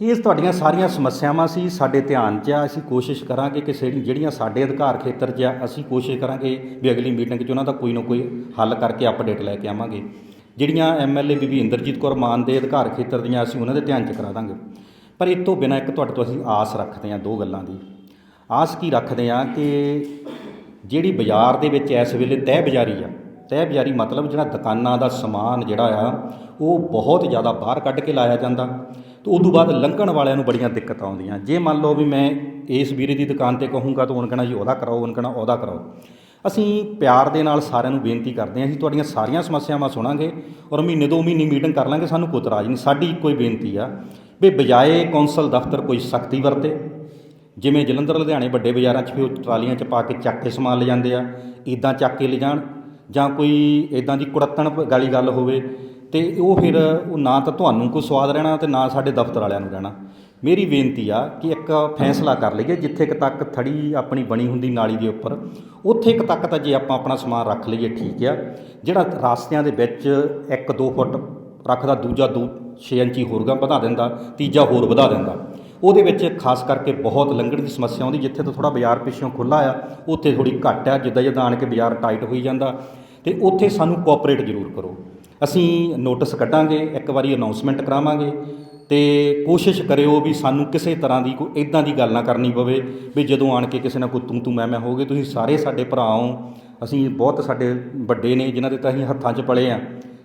ਇਹ ਤੁਹਾਡੀਆਂ ਸਾਰੀਆਂ ਸਮੱਸਿਆਵਾਂ ਸੀ, ਸਾਡੇ ਧਿਆਨ 'ਚ ਆ, ਅਸੀਂ ਕੋਸ਼ਿਸ਼ ਕਰਾਂਗੇ ਕਿ ਜਿਹੜੀ- ਜਿਹੜੀਆਂ ਸਾਡੇ ਅਧਿਕਾਰ ਖੇਤਰ 'ਚ ਆ, ਅਸੀਂ ਕੋਸ਼ਿਸ਼ ਕਰਾਂਗੇ ਵੀ ਅਗਲੀ ਮੀਟਿੰਗ 'ਚ ਉਹਨਾਂ ਦਾ ਕੋਈ ਨਾ ਕੋਈ ਹੱਲ ਕਰਕੇ ਅਪਡੇਟ ਲੈ ਕੇ ਆਵਾਂਗੇ। ਜਿਹੜੀਆਂ ਐਮਐਲਏ ਬੀਬੀ ਇੰਦਰਜੀਤ ਕੌਰ ਮਾਨ ਦੇ ਅਧਿਕਾਰ ਖੇਤਰ ਦੀਆਂ ਅਸੀਂ ਉਹਨਾਂ ਦੇ ਧਿਆਨ 'ਚ ਕਰਾ ਦਾਂਗੇ। ਪਰ ਇਹ ਤੋਂ ਬਿਨਾਂ ਇੱਕ ਤੁਹਾਡੇ ਤੋਂ ਅਸੀਂ ਆਸ ਰੱਖਦੇ ਹਾਂ ਦੋ ਗੱਲਾਂ ਦੀ। ਆਸ ਕੀ ਰੱਖਦੇ ਹਾਂ ਕਿ ਜਿਹੜੀ ਬਾਜ਼ਾਰ ਦੇ ਵਿੱਚ ਇਸ ਵੇਲੇ ਤਹਿ ਬਜ਼ਾਰੀ ਆ, ਤਹਿ ਬਜ਼ਾਰੀ ਮਤਲਬ ਜਿਹੜਾ ਦੁਕਾਨਾਂ ਦਾ ਸਮਾਨ ਜਿਹੜਾ ਆ, ਉਹ ਬਹੁਤ ਜ਼ਿਆਦਾ ਬਾਹਰ ਕੱਢ ਕੇ ਲਾਇਆ ਜਾਂਦਾ। ਤੇ ਉਦੋਂ ਬਾਅਦ ਲੰਘਣ ਵਾਲਿਆਂ ਨੂੰ ਬੜੀਆਂ ਦਿੱਕਤਾਂ ਆਉਂਦੀਆਂ। ਜੇ ਮੰਨ ਲਓ ਵੀ ਮੈਂ ਇਸ ਵੀਰੇ ਦੀ ਦੁਕਾਨ ਤੇ ਕਹੂੰਗਾ ਤਾਂ ਉਹਨ ਕਹਣਾ ਜੀ ਉਹਦਾ ਕਰਾਓ, ਉਹਨ ਕਹਣਾ ਉਹਦਾ ਕਰਾਓ। ਅਸੀਂ ਪਿਆਰ ਦੇ ਨਾਲ ਸਾਰਿਆਂ ਨੂੰ ਬੇਨਤੀ ਕਰਦੇ ਹਾਂ, ਅਸੀਂ ਤੁਹਾਡੀਆਂ ਸਾਰੀਆਂ ਸਮੱਸਿਆਵਾਂ ਸੁਣਾਂਗੇ ਔਰ ਮਹੀਨੇ ਦੋ ਮਹੀਨੇ ਮੀਟਿੰਗ ਕਰ ਲਾਂਗੇ, ਸਾਨੂੰ ਕੋਈ ਤਰਾਜ ਨਹੀਂ, ਸਾਡੀ ਇੱਕੋ ਹੀ ਬੇਨਤੀ ਆ ਵੀ ਬਜਾਏ ਕੌਂਸਲ ਦਫ਼ਤਰ ਕੋਈ ਸਖਤੀ ਵਰਤੇ। ਜਿਵੇਂ ਜਲੰਧਰ, ਲੁਧਿਆਣੇ ਵੱਡੇ ਬਾਜ਼ਾਰਾਂ 'ਚ ਵੀ ਉਹ ਟਰਾਲੀਆਂ 'ਚ ਪਾ ਕੇ ਚੱਕ ਕੇ ਸਮਾਨ ਲੈ ਜਾਂਦੇ ਆ ਇਦਾਂ ਚੱਕ ਕੇ ਲੈ ਜਾਣ ਜਾਂ ਕੋਈ ਇਦਾਂ ਦੀ ਕੁੜੱਤਣ ਗਾਲੀ ਗੱਲ ਹੋਵੇ ਅਤੇ ਉਹ ਫਿਰ ਉਹ ਨਾ ਤਾਂ ਤੁਹਾਨੂੰ ਕੋਈ ਸਵਾਦ ਰਹਿਣਾ ਅਤੇ ਨਾ ਸਾਡੇ ਦਫ਼ਤਰ ਵਾਲਿਆਂ ਨੂੰ ਰਹਿਣਾ। ਮੇਰੀ ਬੇਨਤੀ ਆ ਕਿ ਇੱਕ ਫੈਸਲਾ ਕਰ ਲਈਏ, ਜਿੱਥੇ ਕੁ ਤੱਕ ਥੜੀ ਆਪਣੀ ਬਣੀ ਹੁੰਦੀ ਨਾਲੀ ਦੇ ਉੱਪਰ, ਉੱਥੇ ਕੁ ਤੱਕ ਤਾਂ ਜੇ ਆਪਾਂ ਆਪਣਾ ਸਮਾਨ ਰੱਖ ਲਈਏ ਠੀਕ ਆ। ਜਿਹੜਾ ਰਾਸਤਿਆਂ ਦੇ ਵਿੱਚ 1-2 ਫੁੱਟ ਰੱਖਦਾ, ਦੂਜਾ ਦੋ 6 ਇੰਚੀ ਹੋਰ ਗਾ ਵਧਾ ਦਿੰਦਾ, ਤੀਜਾ ਹੋਰ ਵਧਾ ਦਿੰਦਾ। ਉਹਦੇ ਵਿੱਚ ਖਾਸ ਕਰਕੇ ਬਹੁਤ ਲੰਘਣ ਦੀ ਸਮੱਸਿਆ ਆਉਂਦੀ, ਜਿੱਥੇ ਤੋਂ ਥੋੜਾ ਬਾਜ਼ਾਰ ਪਿੱਛੋਂ ਖੁੱਲਾ ਆ, ਉੱਥੇ ਥੋੜੀ ਘੱਟ ਆ, ਜਿੱਦਾਂ ਜਿੱਦਾਂ ਆਣ ਕੇ ਬਾਜ਼ਾਰ ਟਾਈਟ ਹੋਈ ਜਾਂਦਾ। ਤੇ ਉੱਥੇ ਸਾਨੂੰ ਕੋਆਪਰੇਟ ਜ਼ਰੂਰ ਕਰੋ। ਅਸੀਂ ਨੋਟਿਸ ਕੱਢਾਂਗੇ, ਇੱਕ ਵਾਰੀ ਅਨਾਉਂਸਮੈਂਟ ਕਰਾਵਾਂਗੇ ਤੇ ਕੋਸ਼ਿਸ਼ ਕਰਿਓ ਵੀ ਸਾਨੂੰ ਕਿਸੇ ਤਰ੍ਹਾਂ ਦੀ ਕੋਈ ਇਦਾਂ ਦੀ ਗੱਲ ਨਾ ਕਰਨੀ ਪਵੇ ਵੀ ਜਦੋਂ ਆਣ ਕੇ ਕਿਸੇ ਨਾਲ ਕੋਈ ਤੂੰ ਤੂੰ ਮੈਂ ਮੈਂ ਹੋਗੇ ਤੁਸੀਂ ਸਾਰੇ ਸਾਡੇ ਭਰਾ ਹੋ, ਅਸੀਂ ਬਹੁਤ ਸਾਡੇ ਵੱਡੇ ਨੇ, ਜਿਨ੍ਹਾਂ ਦੇ ਤਾਂ ਅਸੀਂ ਹੱਥਾਂ 'ਚ ਪਲੇ ਆ,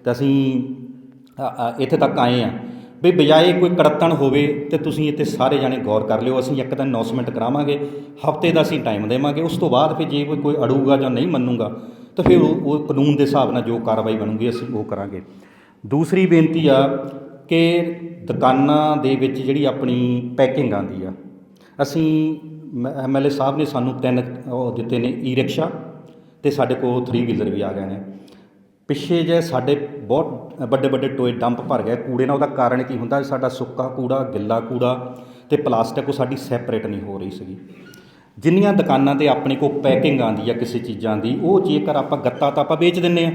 ਤੇ ਅਸੀਂ ਇੱਥੇ ਤੱਕ ਆਏ ਆ। ਵੀ ਬਜਾਏ ਕੋਈ ਕੜੱਤਣ ਹੋਵੇ ਤੇ ਤੁਸੀਂ ਇੱਥੇ ਸਾਰੇ ਜਾਣੇ ਗੌਰ ਕਰ ਲਿਓ, ਅਸੀਂ ਇੱਕ ਦਿਨ ਅਨਾਉਂਸਮੈਂਟ ਕਰਾਵਾਂਗੇ, ਹਫ਼ਤੇ ਦਾ ਅਸੀਂ ਟਾਈਮ ਦੇਵਾਂਗੇ, ਉਸ ਤੋਂ ਬਾਅਦ ਫਿਰ ਜੇ ਕੋਈ ਕੋਈ ਅੜੂਗਾ ਜਾਂ ਨਹੀਂ ਮੰਨੂਗਾ ਤਾਂ ਫਿਰ ਉਹ ਉਹ ਕਾਨੂੰਨ ਦੇ ਹਿਸਾਬ ਨਾਲ ਜੋ ਕਾਰਵਾਈ ਬਣੂਗੀ, ਅਸੀਂ ਉਹ ਕਰਾਂਗੇ। ਦੂਸਰੀ ਬੇਨਤੀ ਆ ਕਿ ਦੁਕਾਨਾਂ ਦੇ ਵਿੱਚ ਜਿਹੜੀ ਆਪਣੀ ਪੈਕਿੰਗ ਆਂਦੀ ਆ, ਅਸੀਂ ਐਮਐਲਏ ਸਾਹਿਬ ਨੇ ਸਾਨੂੰ ਤਿੰਨ, ਉਹ ਦਿੱਤੇ ਨੇ ਈ ਰਿਕਸ਼ਾ ਤੇ ਸਾਡੇ ਕੋਲ 3 ਵੀਲਰ ਵੀ ਆ ਗਏ ਨੇ। ਪਿੱਛੇ ਜੇ ਸਾਡੇ ਬਹੁਤ ਵੱਡੇ ਵੱਡੇ ਟੋਏ ਡੰਪ ਭਰ ਗਏ, ਕੂੜੇ ਨਾਲ ਉਹਦਾ ਕਾਰਨ ਕੀ ਹੁੰਦਾ? ਸਾਡਾ ਸੁੱਕਾ ਕੂੜਾ, ਗਿੱਲਾ ਕੂੜਾ ਤੇ ਪਲਾਸਟਿਕ ਉਹ ਸਾਡੀ ਸੈਪਰੇਟ ਨਹੀਂ ਹੋ ਰਹੀ ਸੀਗੀ। ਜਿੰਨੀਆਂ ਦੁਕਾਨਾਂ ਤੇ ਆਪਣੇ ਕੋਲ ਪੈਕਿੰਗ ਆਉਂਦੀ ਆ ਕਿਸੇ ਚੀਜ਼ਾਂ ਦੀ, ਉਹ ਜੇਕਰ ਆਪਾਂ ਗੱਤਾ ਤਾਂ ਆਪਾਂ ਵੇਚ ਦਿੰਨੇ ਆ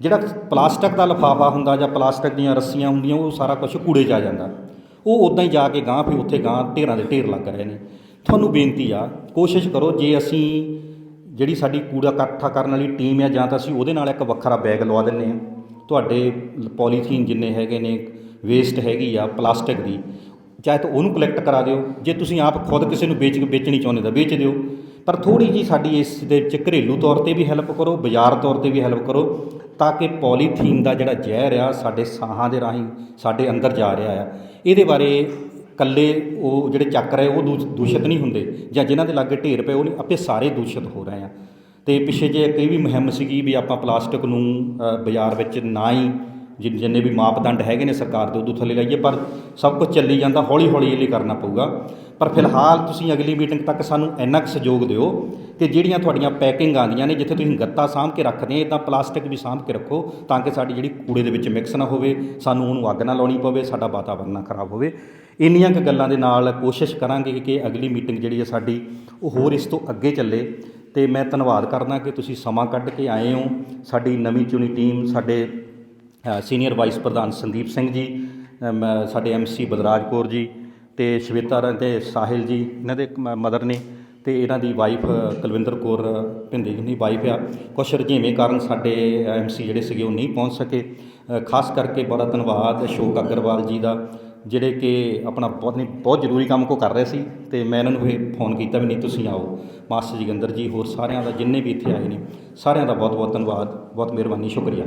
ਜਿਹੜਾ ਪਲਾਸਟਿਕ ਦਾ ਲਿਫਾਫਾ ਹੁੰਦਾ ਜਾਂ ਪਲਾਸਟਿਕ ਦੀਆਂ ਰੱਸੀਆਂ ਹੁੰਦੀਆਂ, ਉਹ ਸਾਰਾ ਕੁਝ ਕੂੜੇ 'ਚ ਆ ਜਾਂਦਾ। ਉਹ ਉਦਾਂ ਹੀ ਜਾ ਕੇ ਗਾਂ ਫਿਰ ਉੱਥੇ ਗਾਂ ਢੇਰਾਂ ਦੇ ਢੇਰ ਲੱਗ ਰਹੇ ਨੇ। ਤੁਹਾਨੂੰ ਬੇਨਤੀ ਆ, ਕੋਸ਼ਿਸ਼ ਕਰੋ ਜੇ ਅਸੀਂ ਜਿਹੜੀ ਸਾਡੀ ਕੂੜਾ ਇਕੱਠਾ ਕਰਨ ਵਾਲੀ ਟੀਮ ਹੈ ਜਾਂ ਤਾਂ ਅਸੀਂ ਉਹਦੇ ਨਾਲ ਇੱਕ ਵੱਖਰਾ ਬੈਗ ਲਵਾ ਦਿੰਨੇ ਆ ਤੁਹਾਡੇ ਪੋਲੀਥੀਨ ਜਿੰਨੇ ਹੈਗੇ ਨੇ ਵੇਸਟ ਹੈਗੀ ਆ ਪਲਾਸਟਿਕ ਦੀ ਚਾਹੇ ਤਾਂ ਉਹਨੂੰ ਕਲੈਕਟ ਕਰਾ ਦਿਓ ਜੇ ਤੁਸੀਂ ਆਪ ਖੁਦ ਕਿਸੇ ਨੂੰ ਵੇਚ ਵੇਚਣੀ ਚਾਹੁੰਦੇ ਤਾਂ ਵੇਚ ਦਿਓ। ਪਰ ਥੋੜ੍ਹੀ ਜੀ ਸਾਡੀ ਇਸ ਦੇ ਵਿੱਚ ਘਰੇਲੂ ਤੌਰ ਤੇ ਵੀ ਹੈਲਪ ਕਰੋ ਬਾਜ਼ਾਰ ਤੌਰ ਤੇ ਵੀ ਹੈਲਪ ਕਰੋ ਤਾਂ ਕਿ ਪੋਲੀਥੀਨ ਦਾ ਜਿਹੜਾ ਜ਼ਹਿਰ ਆ ਸਾਡੇ ਸਾਹਾਂ ਦੇ ਰਾਹੀਂ ਸਾਡੇ ਅੰਦਰ ਜਾ ਰਿਹਾ ਆ। ਇਹਦੇ ਬਾਰੇ ਇਕੱਲੇ ਉਹ ਜਿਹੜੇ ਚੱਕਰ ਹੈ ਉਹ ਦੂਸ਼- ਦੂਸ਼ਿਤ ਨਹੀਂ ਹੁੰਦੇ ਜਾਂ ਜਿਨ੍ਹਾਂ ਦੇ ਲਾਗੇ ਢੇਰ ਪਏ ਉਹ ਨਹੀਂ ਆਪੇ ਸਾਰੇ ਦੂਸ਼ਿਤ ਹੋ ਰਹੇ ਆ। ਤੇ ਪਿੱਛੇ ਜੇ ਕਈ ਵੀ ਮੁਹਿੰਮ ਸੀਗੀ ਵੀ ਆਪਾਂ ਪਲਾਸਟਿਕ ਨੂੰ ਅ, ਬਾਜ਼ਾਰ ਵਿੱਚ ਨਾ ਹੀ ਜਿ- ਜਿੰਨੇ ਵੀ ਮਾਪਦੰਡ ਹੈਗੇ ਨੇ ਸਰਕਾਰ ਦੇ ਉਦੋਂ ਥੱਲੇ ਲਾਈਏ, ਪਰ ਸਭ ਕੁਝ ਚੱਲੀ ਜਾਂਦਾ ਹੌਲੀ ਹੌਲੀ ਇਹ ਲਈ ਕਰਨਾ ਪਊਗਾ। ਪਰ ਫਿਲਹਾਲ ਤੁਸੀਂ ਅਗਲੀ ਮੀਟਿੰਗ ਤੱਕ ਸਾਨੂੰ ਇੰਨਾ ਕੁ ਸਹਿਯੋਗ ਦਿਓ ਕਿ ਜਿਹੜੀਆਂ ਤੁਹਾਡੀਆਂ ਪੈਕਿੰਗ ਆਉਂਦੀਆਂ ਨੇ, ਜਿੱਥੇ ਤੁਸੀਂ ਗੱਤਾ ਸਾਂਭ ਕੇ ਰੱਖਦੇ ਆ ਇਦਾਂ ਪਲਾਸਟਿਕ ਵੀ ਸਾਂਭ ਕੇ ਰੱਖੋ, ਤਾਂ ਕਿ ਸਾਡੀ ਜਿਹੜੀ ਕੂੜੇ ਦੇ ਵਿੱਚ ਮਿਕਸ ਨਾ ਹੋਵੇ, ਸਾਨੂੰ ਉਹਨੂੰ ਅੱਗ ਨਾ ਲਾਉਣੀ ਪਵੇ, ਸਾਡਾ ਵਾਤਾਵਰਨ ਨਾ ਖਰਾਬ ਹੋਵੇ। ਇੰਨੀਆਂ ਕੁ ਗੱਲਾਂ ਦੇ ਨਾਲ ਕੋਸ਼ਿਸ਼ ਕਰਾਂਗੇ ਕਿ ਅਗਲੀ ਮੀਟਿੰਗ ਜਿਹੜੀ ਹੈ ਸਾਡੀ, ਉਹ ਹੋਰ ਇਸ ਤੋਂ ਅੱਗੇ ਚੱਲੇ। ਤੇ ਮੈਂ ਧੰਨਵਾਦ ਕਰਦਾ ਕਿ ਤੁਸੀਂ ਸਮਾਂ ਕੱਢ ਕੇ ਆਏ ਹੋ, ਸਾਡੀ ਨਵੀਂ ਚੁਣੀ ਟੀਮ, ਸਾਡੇ ਸੀਨੀਅਰ ਵਾਈਸ ਪ੍ਰਧਾਨ ਸੰਦੀਪ ਸਿੰਘ ਜੀ ਮ- ਸਾਡੇ ਐਮਸੀ ਬਦਰਾਜ ਕੌਰ ਜੀ ਤੇ ਸ਼ਵੇਤਾ ਰ ਤੇ ਸਾਹਿਲ ਜੀ, ਇਹਨਾਂ ਦੇ ਮਦਰ ਨੇ ਤੇ ਇਹਨਾਂ ਦੀ ਵਾਈਫ ਕੁਲਵਿੰਦਰ ਕੌਰ ਭਿੰਦੇ ਜੀ ਦੀ ਵਾਈਫ ਆ। ਕੁਛ ਰੁਝੇਵੇਂ ਕਾਰਨ ਸਾਡੇ ਐਮਸੀ ਜਿਹੜੇ ਸੀਗੇ ਉਹ ਨਹੀਂ ਪਹੁੰਚ ਸਕੇ। ਖਾਸ ਕਰਕੇ ਬੜਾ ਧੰਨਵਾਦ ਅਸ਼ੋਕ ਅਗਰਵਾਲ ਜੀ ਦਾ, ਜਿਹੜੇ ਕਿ ਆਪਣਾ ਬਹੁਤ ਨਹੀਂ, ਬਹੁਤ ਜ਼ਰੂਰੀ ਕੰਮ ਕੋ ਕਰ ਰਹੇ ਸੀ ਤੇ ਮੈਂ ਇਹਨਾਂ ਨੂੰ ਇਹ ਫੋਨ ਕੀਤਾ ਵੀ ਨਹੀਂ, ਤੁਸੀਂ ਆਓ। ਮਾਸਟਰ ਜੋਗਿੰਦਰ ਜੀ, ਹੋਰ ਸਾਰਿਆਂ ਦਾ ਜਿੰਨੇ ਵੀ ਇੱਥੇ ਆਏ ਨੇ, ਸਾਰਿਆਂ ਦਾ ਬਹੁਤ ਬਹੁਤ ਧੰਨਵਾਦ, ਬਹੁਤ ਮਿਹਰਬਾਨੀ, ਸ਼ੁਕਰੀਆ।